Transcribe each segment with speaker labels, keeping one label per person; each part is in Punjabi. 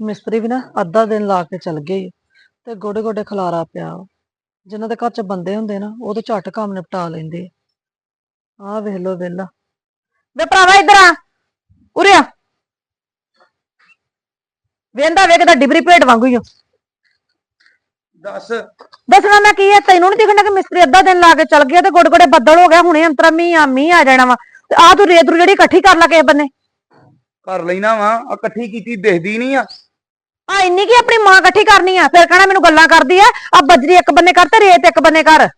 Speaker 1: ਮਿਸਤਰੀ ਵੀ ਨਾ ਅੱਧਾ ਦਿਨ ਲਾ ਕੇ ਚਲ ਗਏ ਈ ਤੇ ਗੋਡੇ ਗੋਡੇ ਖਲਾਰਾ ਪਿਆ ਵਾ। ਜਿਨ੍ਹਾਂ ਦੇ ਘਰ ਚ ਬੰਦੇ ਹੁੰਦੇ ਨਾ ਉਹ ਤੇ ਝੱਟ ਕੰਮ ਨਿਪਟਾ ਲੈਂਦੇ ਆ। ਵੇਖ ਲੋ ਵੇਲਾ ਵੇ ਭਰਾਵਾ ਇੱਧਰ ਆ। ਉਰੇ ਆ। ਵੇਂਦਾ ਵੇਖਦਾ ਡਿਬਰੀ ਪਲੇਟ ਵਾਂਗੂ ਹੀ।
Speaker 2: ਦੱਸ।
Speaker 1: ਦੱਸਣਾ ਮੈਂ ਕੀ ਹੈ ਤੈਨੂੰ ਨਹੀਂ ਦਿਖਣਾ ਕਿ ਮਿਸਤਰੀ ਅੱਧਾ ਦਿਨ ਲਾ ਕੇ ਚਲ ਗਿਆ ਤੇ ਗੋਡੇ ਗੋਡੇ ਬੱਦਲ ਹੋ ਗਿਆ ਹੁਣੇ ਅੰਤਰਾ ਮੀਂਹ ਆ ਮੀਂਹ ਆ ਜਾਣਾ ਵਾ। ਤੇ ਆ ਤੂੰ ਰੇਤ ਰੂ ਜਿਹੜੀ ਇਕੱਠੀ ਕਰ ਲਾ ਕਿਸੇ ਬੰਨੇ।
Speaker 2: ਕਰ ਲੈਣਾ ਵਾ ਆ ਇਕੱਠੀ ਕੀਤੀ ਦਿਖਦੀ ਨਹੀਂ ਆ।
Speaker 1: ਆ ਇੰਨੀ ਕੀ ਆਪਣੀ ਮਾਂ ਇਕੱਠੀ ਕਰਨੀ ਆ? ਫਿਰ ਕਹਣਾ ਮੈਨੂੰ ਗੱਲਾਂ ਕਰਦੀ ਆ। ਆ ਬਜਰੀ ਇੱਕ ਬੰਨੇ ਕਰ ਤੇ ਰੇਤ ਇੱਕ ਬੰਨੇ ਕਰ।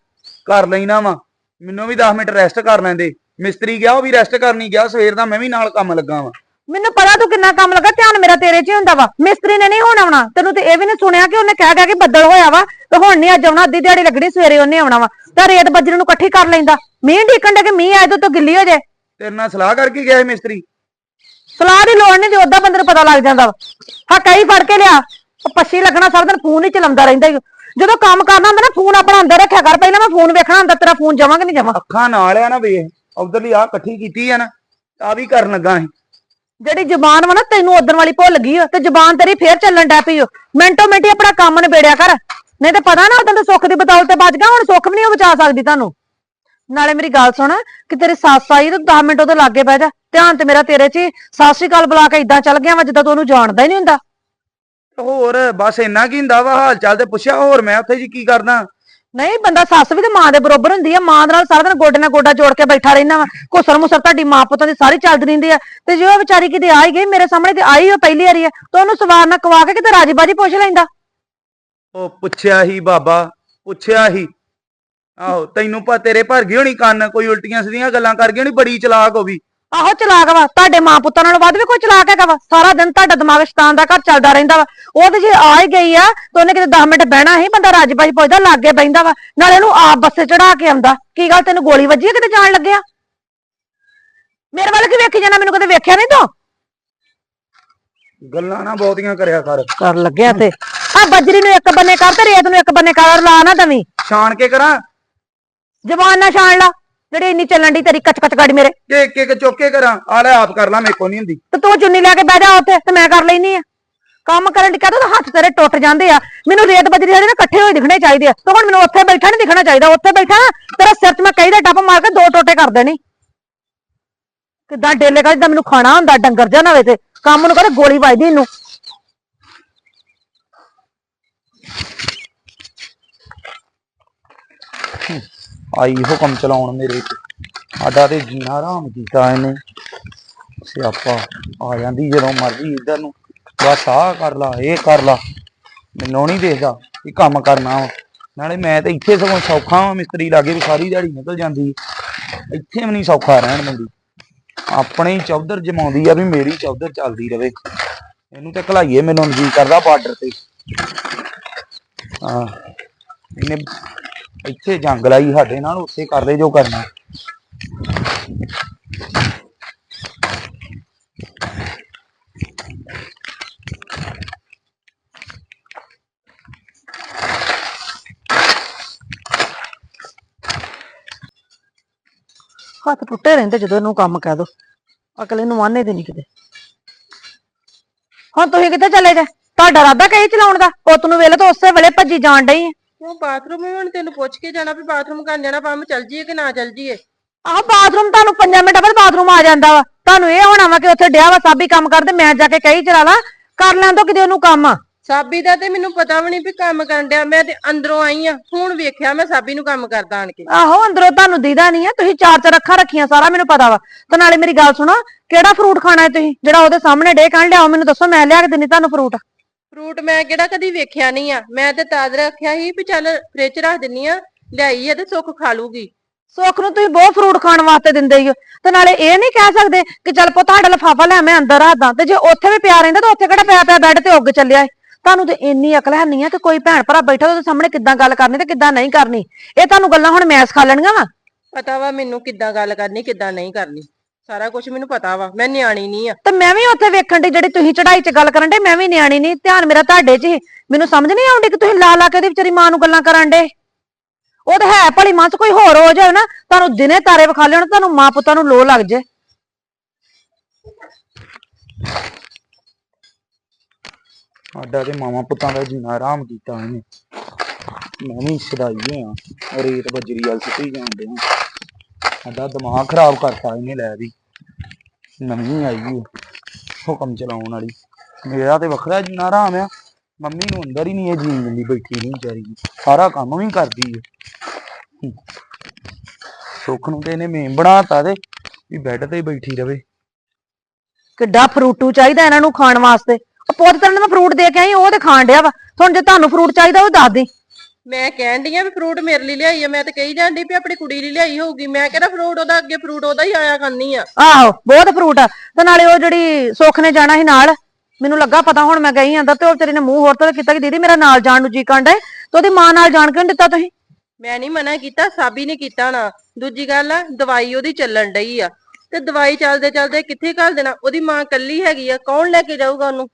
Speaker 2: ਕਰ ਲੈਣਾ ਵਾ। ਮੈਨੂੰ ਵੀ 10 ਮਿੰਟ ਰੈਸਟ ਕਰ ਲੈਂਦੇ। ਮਿਸਤਰੀ ਗਿਆ ਉਹ ਵੀ ਰੈਸਟ ਕਰਨੀ ਗਿਆ। ਸਵੇਰ ਦਾ ਮੈਂ ਵੀ ਨਾਲ ਕੰਮ ਲੱਗਾ ਵਾਂ।
Speaker 1: ਮੈਨੂੰ ਪਤਾ ਤੂੰ ਕਿੰਨਾ ਕੰਮ ਲੱਗਾ ਧਿਆਨ ਮੇਰਾ ਤੇਰੇ 'ਚ ਹੀ ਹੁੰਦਾ ਵਾ। ਮਿਸਤਰੀ ਨੇ ਨਹੀਂ ਹੁਣ ਆਉਣਾ। ਤੈਨੂੰ ਤੇ ਇਹ ਵੀ ਨਹੀਂ ਸੁਣਿਆ ਕਿ ਉਹਨੇ ਕਹਿ ਗਿਆ ਕਿ ਬੱਦਲ ਹੋਇਆ ਵਾ। ਤੇ ਹੁਣ ਨਹੀਂ ਅੱਜ ਆਉਣਾ ਅੱਧੀ ਦਿਹਾੜੀ ਲੱਗਣੀ ਸਵੇਰੇ ਉਹਨੇ ਆਉਣਾ ਵਾ। ਤਾਂ ਰੇਤ ਬਜਰੀ ਨੂੰ ਇਕੱਠੀ ਕਰ ਲੈਂਦਾ। ਮੀਂਹ ਢੀਕਣ ਦੇ ਕਿ ਮੀਂਹ ਆਏ ਤੋਂ ਗਿੱਲੀ ਹੋ ਜਾਏ
Speaker 2: ਤੇਰੇ ਨਾਲ ਸਲਾਹ ਕਰਕੇ ਗਿਆ ਸੀ ਮਿਸਤਰੀ।
Speaker 1: ਸਲਾਹ ਦੀ ਲੋੜ ਨਹੀਂ ਜੇ ਉਦਾਂ ਬੰਦੇ ਨੂੰ ਪਤਾ ਲੱਗ ਜਾਂਦਾ। ਵਾ ਹਾਂ ਕਈ ਫੜ ਕੇ ਲਿਆ ਉਹ ਪੱਛੀ ਲੱਗਣਾ ਸਾਰਾ ਦਿਨ ਫੋਨ ਹੀ ਚਲਾਉਂਦਾ ਰਹਿੰਦਾ ਈ। ਓ। ਜਦੋਂ ਕੰਮ ਕਰਨਾ ਹੁੰਦਾ ਨਾ ਫੋਨ ਆਪਣਾ ਅੰਦਰ ਰੱਖਿਆ ਕਰ ਪਹਿਲਾਂ ਮੈਂ ਫੋਨ ਵੇਖਣਾ ਹੁੰਦਾ ਤੇਰਾ ਫੋਨ ਜਮਾ ਕਿ ਨਹੀਂ ਜਮਾ?
Speaker 2: ਅੱਖਾਂ ਨਾਲ ਆ ਨਾ ਵੇਖ ਉਧਰਲੀ ਆ ਇਕੱਠੀ ਕੀਤੀ ਆ ਨਾ ਆ ਵੀ ਕਰਨ ਲੱਗਾ ਸੀ।
Speaker 1: ਜਿਹੜੀ ਜ਼ੁਬਾਨ ਵਾ ਨਾ ਤੈਨੂੰ ਉਦਣ ਵਾਲੀ ਭੁੱਲ ਗਈ ਓ ਤੇ ਜ਼ੁਬਾਨ ਤੇਰੀ ਫੇਰ ਚੱਲਣ ਡੈ ਪਈ ਓ। ਮਿੰਟੋ ਮਿੰਟੀ ਆਪਣਾ ਕੰਮ ਨਿਬੇੜਿਆ ਕਰ। ਨਹੀਂ ਤੇ ਪਤਾ ਨਾ ਉਦੋਂ ਤੇ ਸੁੱਖ ਦੀ ਬਦੌਲਤ ਤੇ ਬਚ ਗਿਆ ਹੁਣ ਸੁੱਖ ਵੀ ਨਹੀਂ ਉਹ ਬਚਾ ਸਕਦੀ ਤੁਹਾਨੂੰ। ਨਾਲੇ ਮੇਰੀ ਗੱਲ ਸੁਣ ਕਿ ਤੇਰੀ ਸੱਸ ਆਈ ਤੇ 10 ਮਿੰਟ ਉਹਦੇ ਲਾਗੇ ਬਹਿ ਜਾ। ਧਿਆਨ ਤੇ ਮੇਰਾ ਤੇਰੇ 'ਚ ਹੀ। ਸਤਿ ਸ਼੍ਰੀ ਅਕਾਲ ਬੁਲਾ ਕੇ ਇਦਾਂ ਚੱਲ ਗਿਆ ਵਾ ਜਿੱਦਾਂ ਤੂੰ ਉਹਨੂੰ ਜਾਣਦਾ ਹੀ ਨਹੀਂ ਹੁੰਦਾ।
Speaker 2: ਹੋਰ ਬਸ ਇੰਨਾ ਕੀ ਹੁੰਦਾ ਵਾ ਹਾਲ ਚਾਲ ਤੇ ਪੁੱਛਿਆ ਹੋਰ ਮੈਂ ਉੱਥੇ ਜੀ ਕੀ ਕਰਦਾ?
Speaker 1: ਨਹੀਂ ਬੰਦਾ ਸੱਸ ਵੀ ਤੇ ਮਾਂ ਦੇ ਬਰੋਬਰ ਹੁੰਦੀ ਆ। ਮਾਂ ਦੇ ਨਾਲ ਸਾਰਾ ਦਿਨ ਗੋਡੇ ਨਾਲ ਗੋਡਾ ਜੋੜ ਕੇ ਬੈਠਾ ਰਹਿੰਦਾ ਵਾ। ਘੁਸਰ ਮੁਸਰ ਤੁਹਾਡੀ ਮਾਂ ਪੁੱਤਾਂ ਦੀ ਸਾਰੀ ਚੱਲਦੀ ਰਹਿੰਦੀ ਆ। ਤੇ ਜੇ ਉਹ ਵਿਚਾਰੀ ਕਿਤੇ ਆ ਹੀ ਗਈ ਮੇਰੇ ਸਾਹਮਣੇ ਤੇ ਆਈ ਉਹ ਪਹਿਲੀ ਵਾਰੀ ਆ ਤਾਂ ਉਹਨੂੰ ਸਵਾਰ ਨਾ ਕਵਾ ਕੇ ਕਿਤੇ ਰਾਜੀ ਬਾਜੀ ਪੁੱਛ ਲੈਂਦਾ।
Speaker 2: ਉਹ ਪੁੱਛਿਆ ਹੀ ਬਾਬਾ ਪੁੱਛਿਆ ਹੀ। ਆਹੋ ਤੈਨੂੰ ਪਾ ਤੇਰੇ ਭਰ ਗਈ ਹੋਣੀ ਕੰਨ ਕੋਈ ਉਲਟੀਆਂ ਸਿੱਧੀਆਂ ਗੱਲਾਂ ਕਰ ਗਈ ਹੋਣੀ ਬੜੀ ਚਲਾਕ ਹੋ ਵੀ
Speaker 1: ਆਹੋ ਚਲਾਕ ਵਾ ਤੁਹਾਡੇ ਮਾਂ ਪੁੱਤਾਂ ਨਾਲੋਂ ਵੱਧ ਵੀ ਕੋਈ ਚਲਾਕ ਹੈਗਾ ਵਾ। ਸਾਰਾ ਦਿਨ ਤੁਹਾਡਾ ਦਿਮਾਗ ਸ਼ੈਤਾਨ ਦਾ ਘਰ ਚੱਲਦਾ ਰਹਿੰਦਾ ਵਾ। ਉਹ ਤੇ ਜੇ ਆ ਹੀ ਗਈ ਆ ਤੇ ਉਹਨੇ ਕਿਤੇ 10 ਮਿੰਟ ਬਹਿਣਾ ਸੀ ਬੰਦਾ ਰਾਜੀ ਬਾਜੀ ਪੁੱਛਦਾ ਲਾਗੇ ਬੈਂਦਾ ਵਾ। ਨਾਲੇ ਉਹਨੂੰ ਆਪ ਬੱਸੇ ਚੜਾ ਕੇ ਆਉਂਦਾ। ਕੀ ਗੱਲ ਤੈਨੂੰ ਗੋਲੀ ਵੱਜੀ ਆ ਕਿਤੇ ਜਾਣ ਲੱਗਿਆ? ਮੇਰੇ ਵੱਲ ਕੀ ਵੇਖੀ ਜਾਣਾ ਮੈਨੂੰ ਕਦੇ ਵੇਖਿਆ ਨਹੀਂ ਤੂੰ?
Speaker 2: ਗੱਲਾਂ ਨਾ ਬਹੁਤੀਆਂ ਕਰਿਆ ਕਰ।
Speaker 1: ਕਰ ਲੱਗਿਆ ਤੇ। ਆ ਬਜਰੀ ਨੂੰ ਇੱਕ ਬੰਨੇ ਕਰ ਤੇ ਰੇਤ ਨੂੰ ਇੱਕ ਬੰਨੇ ਕਰ ਲਾ ਨਾ ਦਵੀਂ।
Speaker 2: ਛਾਣ ਕੇ ਕਰਾਂ
Speaker 1: ਜ਼ਬਾਨ ਨਾ ਛਾਣ ਲਾ। ਜਿਹੜੀ ਇੰਨੀ ਚੱਲਣ ਦੀ ਤੇਰੀ ਕਚ ਕਚ ਗਾੜੀ ਮੇਰੇ।
Speaker 2: ਕਿ ਇੱਕ ਇੱਕ ਚੁੱਕ ਕੇ ਕਰਾਂ। ਆ ਲੈ ਆਪ ਕਰ ਲਾ ਮੇਰੇ ਕੋ ਨਹੀਂ ਹੁੰਦੀ।
Speaker 1: ਤੇ ਤੂੰ ਚੁੰਨੀ ਲੈ ਕੇ ਬਹਿ ਜਾ ਉੱਥੇ ਤੇ ਮੈਂ ਕਰ ਲੈਨੀ ਆ। ਕੰਮ ਕਰਨ ਦੀ ਕਹਦਾ ਹੱਥ ਤੇਰੇ ਟੁੱਟ ਜਾਂਦੇ ਆ। ਮੈਨੂੰ ਰੇਤ ਬਜਰੀ ਜਿਹੜੇ ਨਾ ਇਕੱਠੇ ਹੋਏ ਦਿਖਣੇ ਚਾਹੀਦੇ ਆ। ਤੇ ਹੁਣ ਮੈਨੂੰ ਉੱਥੇ ਬੈਠਾ ਨਹੀਂ ਦਿਖਣਾ ਚਾਹੀਦਾ। ਉੱਥੇ ਬੈਠਾ ਨਾ, ਤੇਰਾ ਸਿਰ 'ਚ ਮੈਂ ਕਹੀ ਦਾ ਟੱਪ ਮਾਰ ਕੇ ਦੋ ਟੋਟੇ ਕਰ ਦੇਣੀ। ਕਿੱਦਾਂ ਡੇਲੇ ਕਾ ਜਿੱਦਾਂ ਮੈਨੂੰ ਖਾਣਾ ਹੁੰਦਾ ਡੰਗਰ ਜਾਂ ਨਾ ਤੇ। ਕੰਮ ਨੂੰ ਕਹਿੰਦੇ ਗੋਲੀ ਵੱਜਦੀ ਇਹਨੂੰ।
Speaker 2: ਆਈ ਹੁਕਮ ਚਲਾਉਣ ਮੇਰੇ ਤੇ। ਸਾਡਾ ਤੇ ਜੀਣਾ ਆਰਾਮ ਕੀਤਾ ਇਹਨੇ। ਸਿਆਪਾ ਆ ਜਾਂਦੀ ਜਦੋਂ ਮਰਜ਼ੀ ਇੱਧਰ ਨੂੰ। ਬਸ ਆ ਕਰ ਲਾ, ਇਹ ਕਰ ਲਾ। ਮੈਨੂੰ ਨਹੀਂ ਦੇਖਦਾ ਕਿ ਕੰਮ ਕਰਨਾ ਵਾ। ਨਾਲੇ ਮੈਂ ਤੇ ਇੱਥੇ ਸਗੋਂ ਸੌਖਾ ਵਾਂ, ਮਿਸਤਰੀ ਲਾਗੇ ਵੀ ਸਾਰੀ ਦਿਹਾੜੀ ਨਿਕਲ ਜਾਂਦੀ ਇੱਥੇ ਵੀ ਨਹੀਂ ਸੌਖਾ ਰਹਿਣ ਦਿੰਦੀ। ਆਪਣੇ ਚੌਧਰ ਜਮਾਉਂਦੀ ਆ ਵੀ ਮੇਰੀ ਚੌਧਰ ਚੱਲਦੀ ਰਵੇ। ਇਹਨੂੰ ਤੇ ਘਲਾਈਏ, ਮੈਨੂੰ ਜੀ ਕਰਦਾ ਬਾਰਡਰ ਤੇ। ਹਾਂ। ਇਹਨੇ ਇੱਥੇ ਜੰਗ ਲਾਈ ਸਾਡੇ ਨਾਲ, ਉੱਥੇ ਕਰਦੇ ਜੋ ਕਰਨਾ।
Speaker 1: ਹੱਥ ਟੁੱਟੇ ਰਹਿੰਦੇ ਜਦੋਂ ਇਹਨੂੰ ਕੰਮ ਕਹਿ ਦੋ। ਅਕਲੇ ਨੂੰ ਆਨੇ ਤੇ ਨਹੀਂ ਕਿਤੇ। ਹੁਣ ਤੁਸੀਂ ਕਿੱਥੇ ਚਲੇ ਜੇ ਤੁਹਾਡਾ ਰਾਦਾ ਕਹੀ ਚਲਾਉਣ ਦਾ? ਪੁੱਤ ਨੂੰ ਵੇਲੇ ਤਾਂ ਉਸੇ ਵੇਲੇ ਭੱਜੀ ਜਾਣ ਡਈ ਆ।
Speaker 3: ਕਿਉਂ ਬਾਥਰੂਮ ਹੀ ਹੁਣ ਤੈਨੂੰ ਪੁੱਛ ਕੇ ਜਾਣਾ ਵੀ ਬਾਥਰੂਮ ਕਰਨ ਜਾਣਾ ਭਾਵੇਂ ਚੱਲ ਜੀਏ ਕਿ ਨਾ ਚੱਲ ਜੀਏ
Speaker 1: ਆਹ ਬਾਥਰੂਮ ਤੁਹਾਨੂੰ 5 ਮਿੰਟ ਬਾਅਦ ਬਾਥਰੂਮ ਆ ਜਾਂਦਾ ਵਾ। ਤੁਹਾਨੂੰ ਇਹ ਹੋਣਾ ਵਾ ਕਿ ਉੱਥੇ ਡਿਆ ਵਾ ਸਾਬੀ ਕੰਮ ਕਰਦੇ ਮੈਂ ਜਾ ਕੇ ਕਹੀ ਚਲਾ ਲਾ ਕਰ ਲੈਣ ਤੋਂ ਕਿਤੇ ਉਹਨੂੰ ਕੰਮ।
Speaker 3: ਸਾਬੀ ਦਾ ਤੇ ਮੈਨੂੰ ਪਤਾ ਵੀ ਨਹੀਂ ਵੀ ਕੰਮ ਕਰਨ ਡਿਆ ਮੈਂ ਤੇ ਅੰਦਰੋਂ ਆਈ ਆ ਹੁਣ ਵੇਖਿਆ ਮੈਂ ਸਾਬੀ ਨੂੰ ਕੰਮ ਕਰਦਾ ਆਣ ਕੇ।
Speaker 1: ਆਹੋ ਅੰਦਰੋਂ ਤੁਹਾਨੂੰ ਦੀਦਾ ਨਹੀਂ ਆ ਤੁਸੀਂ ਚਾਰ ਚਾਰ ਅੱਖਾਂ ਰੱਖੀਆਂ ਸਾਰਾ ਮੈਨੂੰ ਪਤਾ ਵਾ। ਤੇ ਨਾਲੇ ਮੇਰੀ ਗੱਲ ਸੁਣੋ ਕਿਹੜਾ ਫਰੂਟ ਖਾਣਾ ਹੈ ਤੁਸੀਂ? ਜਿਹੜਾ ਉਹਦੇ ਸਾਹਮਣੇ ਡੇ ਕਹਿਣ ਲਿਆਓ ਮੈਨੂੰ ਦੱਸੋ ਮੈਂ ਲਿਆ ਕੇ ਦਿੰਨੀ ਤੁਹਾਨੂੰ ਫਰੂਟ
Speaker 3: ਫਰੂਟ ਮੈਂ ਕਿਹੜਾ ਕਦੀ ਵੇਖਿਆ ਨਹੀਂ ਆ। ਮੈਂ ਤੇ ਤਾਜ਼ ਰੱਖਿਆ ਸੀ ਵੀ ਚੱਲ ਫ੍ਰਿਜ ਰੱਖ ਦਿੰਨੀ ਆ ਲਿਆਈ ਆ ਤੇ ਸੁੱਖ ਖਾ ਲੂਗੀ।
Speaker 1: ਸੁੱਖ ਨੂੰ ਤੁਸੀਂ ਬਹੁਤ ਫਰੂਟ ਖਾਣ ਵਾਸਤੇ ਦਿੰਦੇ ਹੀ ਹੋ ਤੇ ਨਾਲੇ ਇਹ ਨਹੀਂ ਕਹਿ ਸਕਦੇ ਕਿ ਚੱਲ ਪੁੱਤ ਤੁਹਾਡਾ ਲਫਾਫਾ ਲੈ ਮੈਂ ਅੰਦਰ ਰੱਖਦਾ। ਤੇ ਜੇ ਉੱਥੇ ਵੀ ਪਿਆ ਰਹਿੰਦਾ ਤਾਂ ਉੱਥੇ ਕਿਹੜਾ ਪਿਆ ਪਿਆ ਬੈੱਡ ਤੇ ਉੱਗ ਚੱਲਿਆ ਏ। ਤੁਹਾਨੂੰ ਤੇ ਇੰਨੀ ਅਕਲ ਹੈ ਨਹੀਂ ਆ ਕਿ ਕੋਈ ਭੈਣ ਭਰਾ ਬੈਠਾ ਉਹਦੇ ਸਾਹਮਣੇ ਕਿੱਦਾਂ ਗੱਲ ਕਰਨੀ ਤੇ ਕਿੱਦਾਂ ਨਹੀਂ ਕਰਨੀ। ਇਹ ਤੁਹਾਨੂੰ ਗੱਲਾਂ ਹੁਣ ਮੈਂ ਸਿਖਾ ਲੈਣੀਆਂ ਵਾ।
Speaker 3: ਪਤਾ ਵਾ ਮੈਨੂੰ ਕਿੱਦਾਂ ਗੱਲ ਕਰਨੀ ਕਿੱਦਾਂ ਨਹੀਂ ਕਰਨੀ। ਸਾਰਾ ਕੁਝ ਮੈਨੂੰ ਪਤਾ ਵਾ ਮੈਂ ਨਿਆਣੀ ਨਹੀਂ ਆ।
Speaker 1: ਤੇ ਮੈਂ ਵੀ ਉੱਥੇ ਵੇਖਣ ਦੀ ਜਿਹੜੀ ਤੁਸੀਂ ਚੜਾਈ 'ਚ ਗੱਲ ਕਰਨ ਦੇ ਮੈਂ ਵੀ ਨਿਆਣੀ ਨਹੀਂ ਧਿਆਨ ਮੇਰਾ ਤੁਹਾਡੇ 'ਚ ਹੀ। ਮੈਨੂੰ ਸਮਝ ਨਹੀਂ ਆਉਂਦੀ ਕਿ ਤੁਸੀਂ ਲਾ ਲਾ ਕੇ ਉਹਦੀ ਵਿਚਾਰੀ ਮਾਂ ਨੂੰ ਗੱਲਾਂ ਕਰਨ ਦੇ ਉਹ ਤਾਂ ਹੈ ਭਲੀ ਮਾਂ 'ਚ ਕੋਈ ਹੋਰ ਹੋ ਜਾਏ ਨਾ ਤੁਹਾਨੂੰ ਦਿਨੇ ਤਾਰੇ ਵਿਖਾ ਲੈਣ ਤੁਹਾਨੂੰ ਮਾਂ ਪੁੱਤਾਂ ਨੂੰ ਲੋ ਲੱਗ ਜੇ।
Speaker 2: ਸਾਡਾ ਤੇ ਮਾਵਾਂ ਪੁੱਤਾਂ ਦਾ ਜੀਣਾ ਆਰਾਮ ਕੀਤਾ ਇਹਨੇ ਮੈਂ ਵੀ ਛਡਾਈ ਹੋਇਆ ਰੇਤ ਬਜਰੀ ਵਾਲ ਸਿੱਟੀ ਜਾਂਦੇ ਹਾਂ। ਸਾਡਾ ਦਿਮਾਗ ਖਰਾਬ ਕਰਤਾ ਇਹਨੇ ਲੈ ਵੀ। ਨਵੀਂ ਆਈ ਓ ਹੁਕਮ ਚਲਾਉਣ ਵਾਲੀ। ਮੇਰਾ ਤੇ ਵੱਖਰਾ ਜੀਣਾ ਆਰਾਮ ਆ, ਮੰਮੀ ਨੂੰ ਅੰਦਰ ਹੀ ਨਹੀਂ ਇਹ ਜੀਣ ਦਿੰਦੀ ਬੈਠੀ ਨਹੀਂ ਵਿਚਾਰੀ ਸਾਰਾ ਕੰਮ ਵੀ ਕਰਦੀ ਏ। ਸੁੱਖ ਨੂੰ ਤੇ ਇਹਨੇ ਮੇਮ ਬਣਾਤਾ ਤੇ, ਵੀ ਬੈੱਡ ਤੇ ਹੀ ਬੈਠੀ ਰਵੇ।
Speaker 1: ਕਿੱਡਾ ਫਰੂਟੂ ਚਾਹੀਦਾ ਇਹਨਾਂ ਨੂੰ ਖਾਣ ਵਾਸਤੇ। ਉਹ ਪੁੱਤ ਤੈਨੂੰ ਮੈਂ ਫਰੂਟ ਦੇ ਕੇ ਆਈ, ਉਹ ਤੇ ਖਾਣ ਡਿਆ ਵਾ। ਤੁਹਾਨੂੰ ਜੇ ਤੁਹਾਨੂੰ ਫਰੂਟ ਚਾਹੀਦਾ, ਉਹ ਦੱਸ ਦੇ।
Speaker 4: ਮੈਂ ਕਹਿਣ ਡਈ ਆ ਵੀ ਫਰੂਟ ਮੇਰੇ ਲਈ ਲਿਆਈ ਆ ਮੈਂ ਤੇ ਕਹੀ ਜਾਂਦੀ ਵੀ ਆਪਣੀ ਕੁੜੀ ਲਈ ਲਿਆਈ ਹੋਊਗੀ। ਮੈਂ ਕਿਹੜਾ ਫਰੂਟ ਉਹਦਾ ਅੱਗੇ ਫਰੂਟ ਉਹਦਾ ਹੀ ਆਇਆ ਕਰਨੀ ਆ।
Speaker 1: ਆਹੋ ਬਹੁਤ ਫਰੂਟ ਆ। ਤੇ ਨਾਲੇ ਉਹ ਜਿਹੜੀ ਸੁੱਖ ਨੇ ਜਾਣਾ ਸੀ ਨਾਲ ਮੈਨੂੰ ਲੱਗਾ ਪਤਾ ਹੁਣ ਮੈਂ ਗਈ ਅੰਦਰ ਤੇ ਉਹ ਤੇਰੇ ਨੇ ਮੂੰਹ ਹੋਰ ਤੋਂ ਕੀਤਾ ਕਿ ਦੀਦੀ ਮੇਰਾ ਨਾਲ ਜਾਣ ਨੂੰ ਜੀ ਕਾਂਡਾ ਤੇ ਉਹਦੀ ਮਾਂ ਨਾਲ ਜਾਣ ਕਿਉਂ ਨੀ ਦਿੱਤਾ ਤੁਸੀਂ?
Speaker 4: ਮੈਂ ਨਹੀਂ ਮਨਾ ਕੀਤਾ ਸਾਬੀ ਨੇ ਕੀਤਾ ਨਾ। ਦੂਜੀ ਗੱਲ ਆ ਦਵਾਈ ਉਹਦੀ ਚੱਲਣ ਡਈ ਆ। ਤੇ ਦਵਾਈ ਚੱਲਦੇ ਚੱਲਦੇ ਕਿੱਥੇ ਘੱਲ ਦੇਣਾ ਉਹਦੀ ਮਾਂ ਕੱਲੀ ਹੈਗੀ ਆ ਕੌਣ ਲੈ ਕੇ ਜਾਊਗਾ ਉਹਨੂੰ?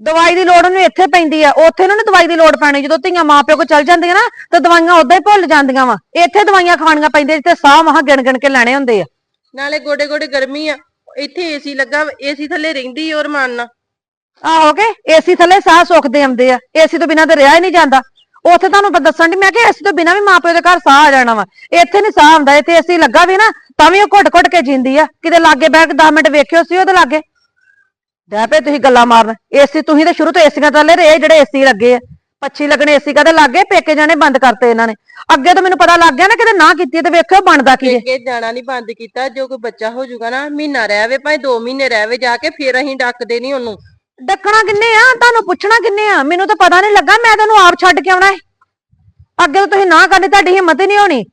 Speaker 1: ਦਵਾਈ ਦੀ ਲੋੜ ਉਹਨੂੰ ਇੱਥੇ ਪੈਂਦੀ ਆ ਉੱਥੇ ਉਹਨਾਂ ਨੂੰ ਦਵਾਈ ਦੀ ਲੋੜ ਪੈਣੀ ਜਦੋਂ ਧੀਆਂ ਮਾਪਿਓ ਕੋ ਚੱਲ ਜਾਂਦੀਆਂ ਨਾ ਤੇ ਦਵਾਈਆਂ ਉਦਾਂ ਹੀ ਭੁੱਲ ਜਾਂਦੀਆਂ ਵਾ। ਇੱਥੇ ਦਵਾਈਆਂ ਖਾਣੀਆਂ ਪੈਂਦੀਆਂ ਜਿੱਥੇ ਸਾਹ ਮਹਾ ਗਿਣ ਗਿਣ ਕੇ ਲੈਣੇ ਹੁੰਦੇ ਆ।
Speaker 4: ਨਾਲੇ ਗੋਡੇ ਗੋਡੇ ਗਰਮੀ ਆ ਇੱਥੇ ਏਸੀ ਲੱਗਾ ਏਸੀ ਥੱਲੇ ਰਹਿੰਦੀ ਔਰ ਮਾਨਣਾ
Speaker 1: ਆਹੋ ਕੇ ਏਸੀ ਥੱਲੇ ਸਾਹ ਸੁੱਖਦੇ ਆਉਂਦੇ ਆ ਏਸੀ ਤੋਂ ਬਿਨਾਂ ਤੇ ਰਿਹਾ ਹੀ ਨਹੀਂ ਜਾਂਦਾ। ਉੱਥੇ ਤੁਹਾਨੂੰ ਮੈਂ ਦੱਸਣ ਦੀ ਮੈਂ ਕਿ ਏਸੀ ਤੋਂ ਬਿਨਾਂ ਵੀ ਮਾਪਿਓ ਦੇ ਘਰ ਸਾਹ ਆ ਜਾਣਾ ਵਾ। ਇੱਥੇ ਨਹੀਂ ਸਾਹ ਆਉਂਦਾ ਇੱਥੇ ਏਸੀ ਲੱਗਾ ਵੀ ਨਾ ਤਾਂ ਵੀ ਉਹ ਘੁੱਟ ਘੁੱਟ ਕੇ ਜਿੰਦੀ ਆ। ਕਿਤੇ ਲਾਗੇ ਬੈਠ ਕੇ 10 ਮਿੰਟ ਵੇਖਿਓ ਸੀ ਉਹਦੇ ਲਾਗੇ। ਡੈ ਪਏ ਤੁਸੀਂ ਗੱਲਾਂ ਮਾਰਨ। ਏਸੀ ਤੁਸੀਂ ਤਾਂ ਸ਼ੁਰੂ ਤੋਂ ਏਸੀਆਂ ਥੱਲੇ ਰਹੇ ਜਿਹੜੇ ਏਸੀ ਲੱਗੇ ਆ। ਪੱਛੀ ਲੱਗਣੇ ਏਸੀ ਕਦੇ ਲੱਗੇ? ਪੇਕੇ ਜਾਣੇ ਬੰਦ ਕਰਤੇ ਇਹਨਾਂ ਨੇ। ਅੱਗੇ ਤਾਂ ਮੈਨੂੰ ਪਤਾ ਲੱਗ ਗਿਆ ਨਾ ਕਿਤੇ ਨਾ ਕੀਤੀ ਤੇ ਵੇਖਿਓ ਬਣਦਾ ਕੀ ਜੇ।
Speaker 4: ਅੱਗੇ ਜਾਣਾ ਨਹੀਂ ਬੰਦ ਕੀਤਾ ਜੋ ਕੋਈ ਬੱਚਾ ਹੋ ਜਾਊਗਾ ਨਾ ਮਹੀਨਾ ਰਹਿ ਵੇ ਭਾਵੇਂ 2 ਮਹੀਨੇ ਰਹਿ ਵੇ ਜਾ ਕੇ ਫੇਰ ਅਸੀਂ ਡੱਕਦੇ ਨਹੀਂ ਉਹਨੂੰ।
Speaker 1: ਡੱਕਣਾ ਕਿੰਨੇ ਆ? ਤੁਹਾਨੂੰ ਪੁੱਛਣਾ ਕਿੰਨੇ ਆ? ਮੈਨੂੰ ਤਾਂ ਪਤਾ ਨਹੀਂ ਲੱਗਾ ਮੈਂ ਤੈਨੂੰ ਆਪ ਛੱਡ ਕੇ ਆਉਣਾ ਹੈ ਅੱਗੇ ਤਾਂ ਤੁਸੀਂ ਨਾ ਕਰਨੀ ਤੁਹਾਡੀ ਹਿੰਮਤ ਹੀ ਨਹੀਂ ਹੋਣੀ।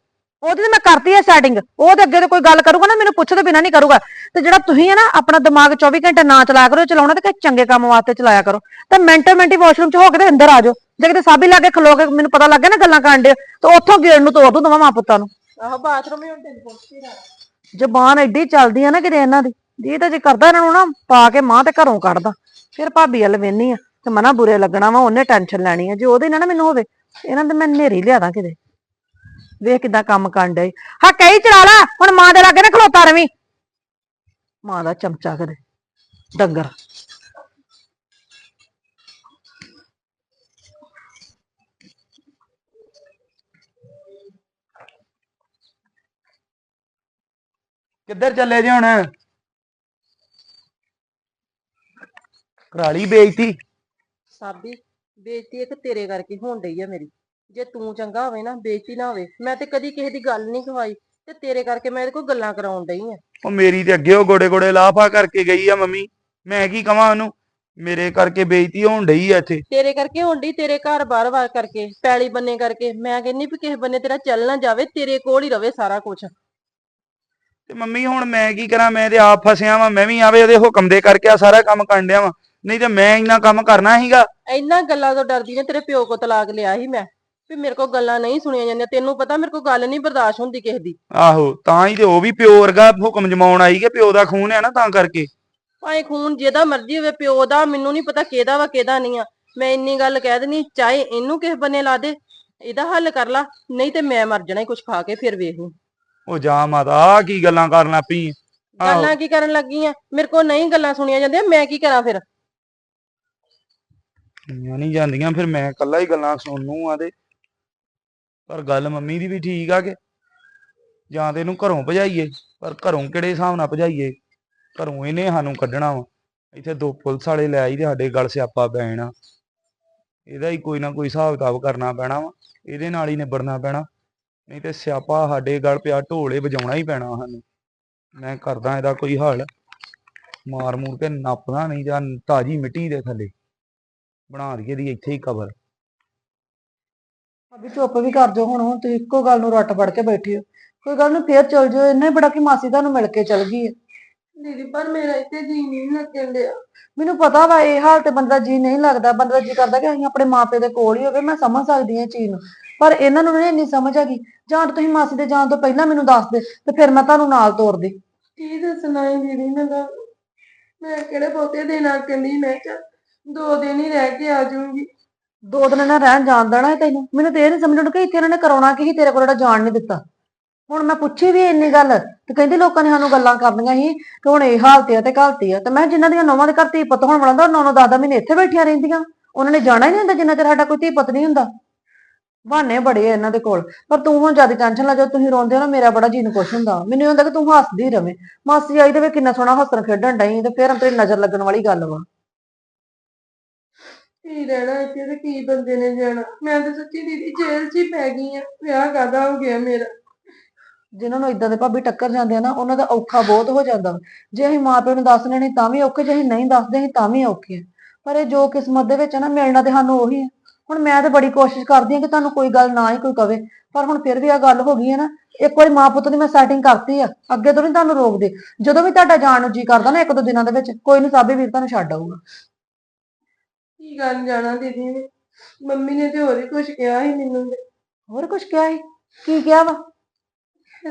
Speaker 1: ਉਹਦੀ ਤਾਂ ਮੈਂ ਕਰਤੀ ਹੈ ਸੈਟਿੰਗ ਉਹ ਤੇ ਅੱਗੇ ਤੋਂ ਕੋਈ ਗੱਲ ਕਰੂਗਾ ਨਾ ਮੈਨੂੰ ਪੁੱਛਦੇ ਬਿਨਾਂ ਨਹੀਂ ਕਰੂਗਾ। ਤੇ ਜਿਹੜਾ ਤੁਸੀਂ ਹੈ ਨਾ ਆਪਣਾ ਦਿਮਾਗ 24 ਘੰਟੇ ਨਾ ਚਲਾਇਆ ਕਰੋ ਚਲਾਉਣਾ ਤੇ ਕਿਸੇ ਚੰਗੇ ਕੰਮ ਵਾਸਤੇ ਚਲਾਇਆ ਕਰੋ। ਤੇ ਮਿੰਟੋ ਮਿੰਟੀ ਵਾਸ਼ਰੂਮ 'ਚ ਹੋ ਕੇ ਤੇ ਅੰਦਰ ਆ ਜਾਓ। ਜੇ ਕਿਤੇ ਸਾਬੀ ਲਾਗੇ ਖਲੋ ਕੇ ਮੈਨੂੰ ਪਤਾ ਲੱਗ ਗਿਆ ਨਾ ਗੱਲਾਂ ਕਰਨ ਦੇ ਤੇ ਉੱਥੋਂ ਗੇੜ ਨੂੰ ਤੋੜ ਦੂੰ ਦਵਾਂ ਮਾਂ ਪੁੱਤਾਂ ਨੂੰ।
Speaker 4: ਆਹੋ ਬਾਥਰੂਮ ਹੀ ਹੁਣ ਤੈਨੂੰ ਪੁੱਛੀ ਦਾ
Speaker 1: ਜ਼ਬਾਨ ਐਡੀ ਚੱਲਦੀ ਆ ਨਾ ਕਿਤੇ ਇਹਨਾਂ ਦੀ। ਜੀ ਤਾਂ ਜੇ ਕਰਦਾ ਇਹਨਾਂ ਨੂੰ ਨਾ ਪਾ ਕੇ ਮਾਂ ਤੇ ਘਰੋਂ ਕੱਢਦਾ। ਫਿਰ ਭਾਬੀ ਵੱਲ ਵੇਹਨੀ ਆ ਤੇ ਮਨਾ ਬੁਰੇ ਲੱਗਣਾ ਵਾ ਉਹਨੇ ਟੈਨਸ਼ਨ ਲੈਣੀ ਆ। ਜੇ ਉਹਦੇ ਨਾਲ ਨਾ ਮੈਨੂੰ ਹੋਵੇ ਇਹਨਾਂ ਦੇ ਮੈਂ ਨੇਰੀ ਲਿਆਦਾ ਕਿਤੇ। ਵੇਖ ਕਿਦਾਂ ਕੰਮ ਕਰਨ ਡਏ। ਹਾਂ ਕਈ ਚਲਾ ਲਾ ਹੁਣ ਮਾਂ ਦੇ ਲਾਗੇ ਨਾ ਖਲੋਤਾ ਰਵੀ। ਮਾਂ ਦਾ ਚਮਚਾ ਕਦੇ ਡੰਗਰ।
Speaker 2: ਕਿੱਧਰ ਚੱਲੇ ਜੇ ਹੁਣ? ਕਰਾਲੀ ਬੇਇੱਜ਼ਤੀ
Speaker 4: ਸਾਬੀ ਬੇਇੱਜ਼ਤੀ ਇੱਕ ਤੇਰੇ ਕਰਕੇ ਹੋਣ ਡਈ ਆ ਮੇਰੀ। ਜੇ ਤੂੰ ਚੰਗਾ ਹੋਵੇ ਨਾ ਬੇਇੱਜ਼ਤੀ ਨਾ ਹੋਵੇ ਮੈਂ ਤੇ ਕਦੀ ਕਿਸੇ ਦੀ ਗੱਲ ਨਹੀਂ ਖਵਾਈ ਤੇ ਤੇਰੇ ਕਰਕੇ ਮੈਂ ਇਹਦੇ ਕੋਲ ਗੱਲਾਂ ਕਰਾਉਣ ਡਈ ਆ।
Speaker 2: ਉਹ ਮੇਰੀ ਤੇ ਅੱਗੇ ਉਹ ਗੋੜੇ ਗੋੜੇ ਲਾਫਾ ਕਰਕੇ ਗਈ ਆ ਮੰਮੀ। ਮੈਂ ਕੀ ਕਵਾਂ ਉਹਨੂੰ? ਮੇਰੇ ਕਰਕੇ ਬੇਇੱਜ਼ਤੀ ਹੋਣ ਡਈ ਆ ਇੱਥੇ।
Speaker 4: ਤੇਰੇ ਕਰਕੇ ਹੋਣ ਡਈ ਤੇਰੇ ਘਰ ਬਾਰ-ਬਾਰ ਕਰਕੇ ਪੈਲੀ ਬੰਨੇ ਕਰਕੇ। ਮੈਂ ਕਹਿੰਨੀ ਵੀ ਕਿਸੇ ਬੰਨੇ ਤੇਰਾ ਚੱਲ ਨਾ ਜਾਵੇ ਤੇਰੇ ਕੋਲ ਹੀ ਰਵੇ ਸਾਰਾ ਕੁਝ
Speaker 2: ਤੇ ਮੰਮੀ ਹੁਣ ਮੈਂ ਕੀ ਕਰਾਂ? ਮੈਂ ਤੇ ਆਪ ਫਸਿਆ ਵਾਂ ਮੈਂ ਵੀ ਆਵੇ ਉਹਦੇ ਹੁਕਮ ਦੇ ਕਰਕੇ ਆ ਸਾਰਾ ਕੰਮ ਕਰਨ ਡਿਆ ਵਾਂ। ਨਹੀਂ ਤੇ ਮੈਂ ਇੰਨਾ ਕੰਮ ਕਰਨਾ ਸੀਗਾ।
Speaker 4: ਇੰਨਾ ਗੱਲਾਂ ਤੋਂ ਡਰਦੀ ਨੇ ਤੇਰੇ ਪਿਓ ਕੋ ਤਲਾਕ ਲਿਆ ਸੀ ਮੈਂ। ਵੀ ਮੇਰੇ ਕੋਲ ਗੱਲਾਂ ਨਹੀਂ ਸੁਣੀਆਂ ਜਾਂਦੀਆਂ ਤੈਨੂੰ ਪਤਾ ਮੇਰੇ ਕੋਲ ਗੱਲ ਨਹੀਂ ਬਰਦਾਸ਼ਤ ਹੁੰਦੀ ਕਿਸੇ ਦੀ।
Speaker 2: ਆਹੋ ਤਾਂ ਹੀ ਤੇ ਉਹ ਵੀ ਪਿਓ ਵਰਗਾ ਹੁਕਮ ਜਮਾਉਣ ਆਈ ਕਿ ਪਿਓ ਦਾ ਖੂਨ ਹੈ ਨਾ ਤਾਂ ਕਰਕੇ।
Speaker 4: ਭਾਵੇਂ ਖੂਨ ਜਿਹਦਾ ਮਰਜ਼ੀ ਹੋਵੇ ਪਿਓ ਦਾ ਮੈਨੂੰ ਨਹੀਂ ਪਤਾ ਕਿਹਦਾ ਵਾ ਕਿਹਦਾ ਨਹੀਂ ਆ। ਮੈਂ ਇੰਨੀ ਗੱਲ ਕਹਿ ਦੇਣੀ ਚਾਹੇ ਇਹਨੂੰ ਕਿਸੇ ਬੰਨੇ ਲਾ ਦੇ ਇਹਦਾ ਹੱਲ ਕਰ ਲਾ ਨਹੀਂ ਤੇ ਮੈਂ ਮਰ ਜਾਣਾ ਕੁਝ ਖਾ ਕੇ ਫਿਰ ਵੇਖ
Speaker 2: ਉਹ ਜਾ ਮਾਤਾ ਆਹ ਕੀ ਗੱਲਾਂ ਕਰਨ ਪਈ
Speaker 4: ਗੱਲਾਂ ਕੀ ਕਰਨ ਲੱਗੀ ਆ? ਮੇਰੇ ਕੋਲ ਨਹੀਂ ਗੱਲਾਂ ਸੁਣੀਆਂ ਜਾਂਦੀਆਂ ਮੈਂ ਕੀ ਕਰਾਂ ਫਿਰ?
Speaker 2: ਨਹੀਂ ਜਾਂਦੀਆਂ ਫਿਰ ਮੈਂ ਇਕੱਲਾ ਹੀ ਗੱਲਾਂ ਸੁਣਨ ਆ ਤੇ ਪਰ ਗੱਲ ਮੰਮੀ ਦੀ ਵੀ ਠੀਕ ਆ ਕਿ ਜਾਂ ਤੇ ਇਹਨੂੰ ਘਰੋਂ ਭਜਾਈਏ, ਪਰ ਘਰੋਂ ਕਿਹੜੇ ਹਿਸਾਬ ਨਾਲ ਭਜਾਈਏ? ਘਰੋਂ ਇਹਨੇ ਸਾਨੂੰ ਕੱਢਣਾ ਵਾ। ਇੱਥੇ ਦੋ ਪੁਲਿਸ ਵਾਲੇ ਲੈ ਆਈ ਤੇ ਸਾਡੇ ਗਲ ਸਿਆਪਾ ਪੈ ਇਹਦਾ ਹੀ ਕੋਈ ਨਾ ਕੋਈ ਹਿਸਾਬ ਕਿਤਾਬ ਕਰਨਾ ਪੈਣਾ ਵਾ, ਇਹਦੇ ਨਾਲ ਹੀ ਨਿਬੜਨਾ ਪੈਣਾ। ਨਹੀਂ ਤੇ ਸਿਆਪਾ ਸਾਡੇ ਗਲ ਪਿਆ, ਢੋਲੇ ਵਜਾਉਣਾ ਹੀ ਪੈਣਾ ਸਾਨੂੰ। ਮੈਂ ਕਰਦਾ ਇਹਦਾ ਕੋਈ ਹੱਲ। ਮਾਰ ਮੂਰ ਕੇ ਨੱਪਦਾ ਨਹੀਂ ਜਾਂ ਤਾਜੀ ਮਿੱਟੀ ਦੇ ਥੱਲੇ। ਬਣਾ ਦਈਏ ਦੀ ਇੱਥੇ ਹੀ ਕਬਰ।
Speaker 1: ਅਭੀ ਚੁੱਪ ਵੀ ਕਰ ਜਾਓ ਹੁਣ ਹੁਣ ਤੁਸੀਂ ਇੱਕੋ ਗੱਲ ਨੂੰ ਰੱਟ ਫੜ ਕੇ ਬੈਠੇ ਹੋ। ਕੋਈ ਗੱਲ ਨੂੰ ਫੇਰ ਚਲ ਜਾਓ ਇੰਨਾ ਹੀ ਬੜਾ ਕਿ ਮਾਸੀ ਤੁਹਾਨੂੰ ਮਿਲ ਕੇ ਚਲ ਗਈ ਹੈ।
Speaker 4: ਦੀਦੀ ਪਰ ਮੇਰਾ ਇੱਥੇ ਜੀ ਨਹੀਂ ਲੱਗਣ ਡਿਆ
Speaker 1: ਮੈਨੂੰ ਪਤਾ ਵਾ ਇਹ ਹਾਲ ਤੇ ਬੰਦਾ ਜੀ ਨਹੀਂ ਲੱਗਦਾ। ਬੰਦਾ ਜੀ ਕਰਦਾ ਕਿ ਅਸੀਂ ਆਪਣੇ ਮਾਪੇ ਦੇ ਕੋਲ ਹੀ ਹੋਵੇ ਮੈਂ ਸਮਝ ਸਕਦੀ ਹਾਂ ਇਹ ਚੀਜ਼ ਨੂੰ। ਪਰ ਇਹਨਾਂ ਨੂੰ ਨਹੀਂ ਇੰਨੀ ਸਮਝ ਹੈਗੀ ਜਾਂ ਤਾਂ ਤੁਸੀਂ ਮਾਸੀ ਦੇ ਜਾਣ ਤੋਂ ਪਹਿਲਾਂ ਮੈਨੂੰ ਦੱਸ ਦੇ ਤੇ ਫਿਰ ਮੈਂ ਤੁਹਾਨੂੰ ਨਾਲ ਤੋਰਦੀ
Speaker 4: ਕੀ ਦੱਸਣਾ ਹੈ ਦੀਦੀ ਮੈਂ ਤਾਂ ਮੈਂ ਕਿਹੜੇ ਬਹੁਤੇ ਦਿਨ ਆ ਕਹਿੰਦੀ ਮੈਂ ਕਿਹਾ ਦੋ ਦਿਨ ਹੀ ਰਹਿ ਕੇ ਆ ਜਾਊਂਗੀ।
Speaker 1: ਦੋ ਦਿਨ ਇਹਨਾਂ ਰਹਿਣ ਜਾਣ ਦੇਣਾ ਹੈ ਤੈਨੂੰ। ਮੈਨੂੰ ਤੇ ਇਹ ਨਹੀਂ ਸਮਝ ਆਉਂਦਾ ਕਿ ਇੱਥੇ ਇਹਨਾਂ ਨੇ ਕਰਾਉਣਾ ਕੀ ਸੀ, ਤੇਰੇ ਕੋਲ ਜਿਹੜਾ ਜਾਣ ਨਹੀਂ ਦਿੱਤਾ। ਹੁਣ ਮੈਂ ਪੁੱਛੀ ਵੀ ਇੰਨੀ ਗੱਲ, ਤੇ ਕਹਿੰਦੀ ਲੋਕਾਂ ਨੇ ਸਾਨੂੰ ਗੱਲਾਂ ਕਰਨੀਆਂ ਸੀ ਕਿ ਹੁਣ ਇਹ ਹਾਲਤ ਆ ਤੇ ਘਾਲਤੀ ਆ। ਤੇ ਮੈਂ ਕਿਹਾ ਜਿਨ੍ਹਾਂ ਦੀਆਂ ਨੌਵਾਂ ਦੇ ਘਰ ਧੀ ਪੁੱਤ ਹੋਣ ਬਣਾਉਂਦਾ ਹੁੰਦਾ ਨੌ ਨੌ ਦਸ ਮਹੀਨੇ ਇੱਥੇ ਬੈਠੀਆਂ ਰਹਿੰਦੀਆਂ। ਉਹਨਾਂ ਨੇ ਜਾਣਾ ਹੀ ਨਹੀਂ ਹੁੰਦਾ ਜਿੰਨਾ ਚਿਰ ਸਾਡਾ ਕੋਈ ਧੀ ਪੁੱਤ ਨਹੀਂ ਹੁੰਦਾ। ਬਹਾਨੇ ਬੜੇ ਆ ਇਹਨਾਂ ਦੇ ਕੋਲ। ਪਰ ਤੂੰ ਹੁਣ ਜ਼ਿਆਦਾ ਟੈਨਸ਼ਨ ਲਾ ਜਾ ਤੁਸੀਂ ਰੋਂਦੇ ਹੋ ਨਾ, ਮੇਰਾ ਬੜਾ ਜੀ ਨੂੰ ਕੁਛ ਹੁੰਦਾ। ਮੈਨੂੰ ਇਹ ਹੁੰਦਾ ਕਿ ਤੂੰ ਹੱਸਦੀ ਰਵੇਂ। ਮਾਸੀ ਆਈ ਤੇ ਵੇ ਕਿੰਨਾ ਸੋਹਣਾ ਹੱਸਣ ਖੇਡਣ ਡਈ, ਤੇ ਫਿਰ ਤੇਰੀ ਨਜ਼ਰ ਲੱਗਣ ਵਾਲੀ ਗੱਲ ਵਾ।
Speaker 3: ਕੀ ਰਹਿਣਾ ਇੱਥੇ ਤੇ ਕੀ ਬੰਦੇ ਨੇ ਜਾਣਾ? ਮੈਂ ਤਾਂ ਸੱਚੀ ਦੀਦੀ ਜੇਲ੍ਹ 'ਚ ਹੀ ਪੈ ਗਈ ਆ। ਵਿਆਹ ਕਾਦਾ ਹੋ ਗਿਆ ਮੇਰਾ?
Speaker 1: ਜਿਨ੍ਹਾਂ ਨੂੰ ਇਦਾਂ ਦੇ ਭਾਬੀ ਟੱਕਰ ਜਾਂਦੇ ਆ ਨਾ, ਉਹਨਾਂ ਦਾ ਔਖਾ ਬਹੁਤ ਹੋ ਜਾਂਦਾ ਵਾ। ਜੇ ਅਸੀਂ ਮਾਪਿਆਂ ਨੂੰ ਦੱਸ ਲੈਣੇ ਤਾਂ ਵੀ ਔਖੇ, ਜੇ ਅਸੀਂ ਨਹੀਂ ਦੱਸਦੇ ਅਸੀਂ ਤਾਂ ਵੀ ਔਖੇ ਆ। ਪਰ ਇਹ ਜੋ ਕਿਸਮਤ ਦੇ ਵਿੱਚ ਆ ਨਾ, ਮਿਲਣਾ ਤੇ ਸਾਨੂੰ ਉਹੀ ਆ। ਹੁਣ ਮੈਂ ਤਾਂ ਬੜੀ ਕੋਸ਼ਿਸ਼ ਕਰਦੀ ਆ ਕਿ ਤੁਹਾਨੂੰ ਕੋਈ ਗੱਲ ਨਾ ਹੀ ਕੋਈ ਕਵੇ। ਪਰ ਹੁਣ ਫਿਰ ਵੀ ਆ ਗੱਲ ਹੋ ਗਈ ਹੈ ਨਾ, ਇੱਕ ਵਾਰੀ ਮਾਂ ਪੁੱਤ ਦੀ ਮੈਂ ਸੈਟਿੰਗ ਕਰਤੀ ਆ। ਅੱਗੇ ਤੋਂ ਨਹੀਂ ਤੁਹਾਨੂੰ ਰੋਕਦੇ। ਜਦੋਂ ਵੀ ਤੁਹਾਡਾ ਜਾਣ ਨੂੰ ਜੀ ਕਰਦਾ ਨਾ ਇੱਕ ਦੋ ਦਿਨਾਂ ਦੇ ਵਿੱਚ, ਕੋਈ ਨਹੀਂ ਸਾਬੇ ਵੀਰ ਤੁਹਾਨੂੰ ਛੱਡ ਆਊਗਾ।
Speaker 3: ਕੀ ਗੱਲ ਜਾਣਾ ਦੀਦੀ ਨੇ? ਮੰਮੀ ਨੇ ਤੇ ਹੋਰ ਹੀ ਕੁਝ ਕਿਹਾ ਸੀ ਮੈਨੂੰ ਤੇ।
Speaker 1: ਹੋਰ ਕੁਝ ਕਿਹਾ ਸੀ? ਕੀ ਕਿਹਾ ਵਾ?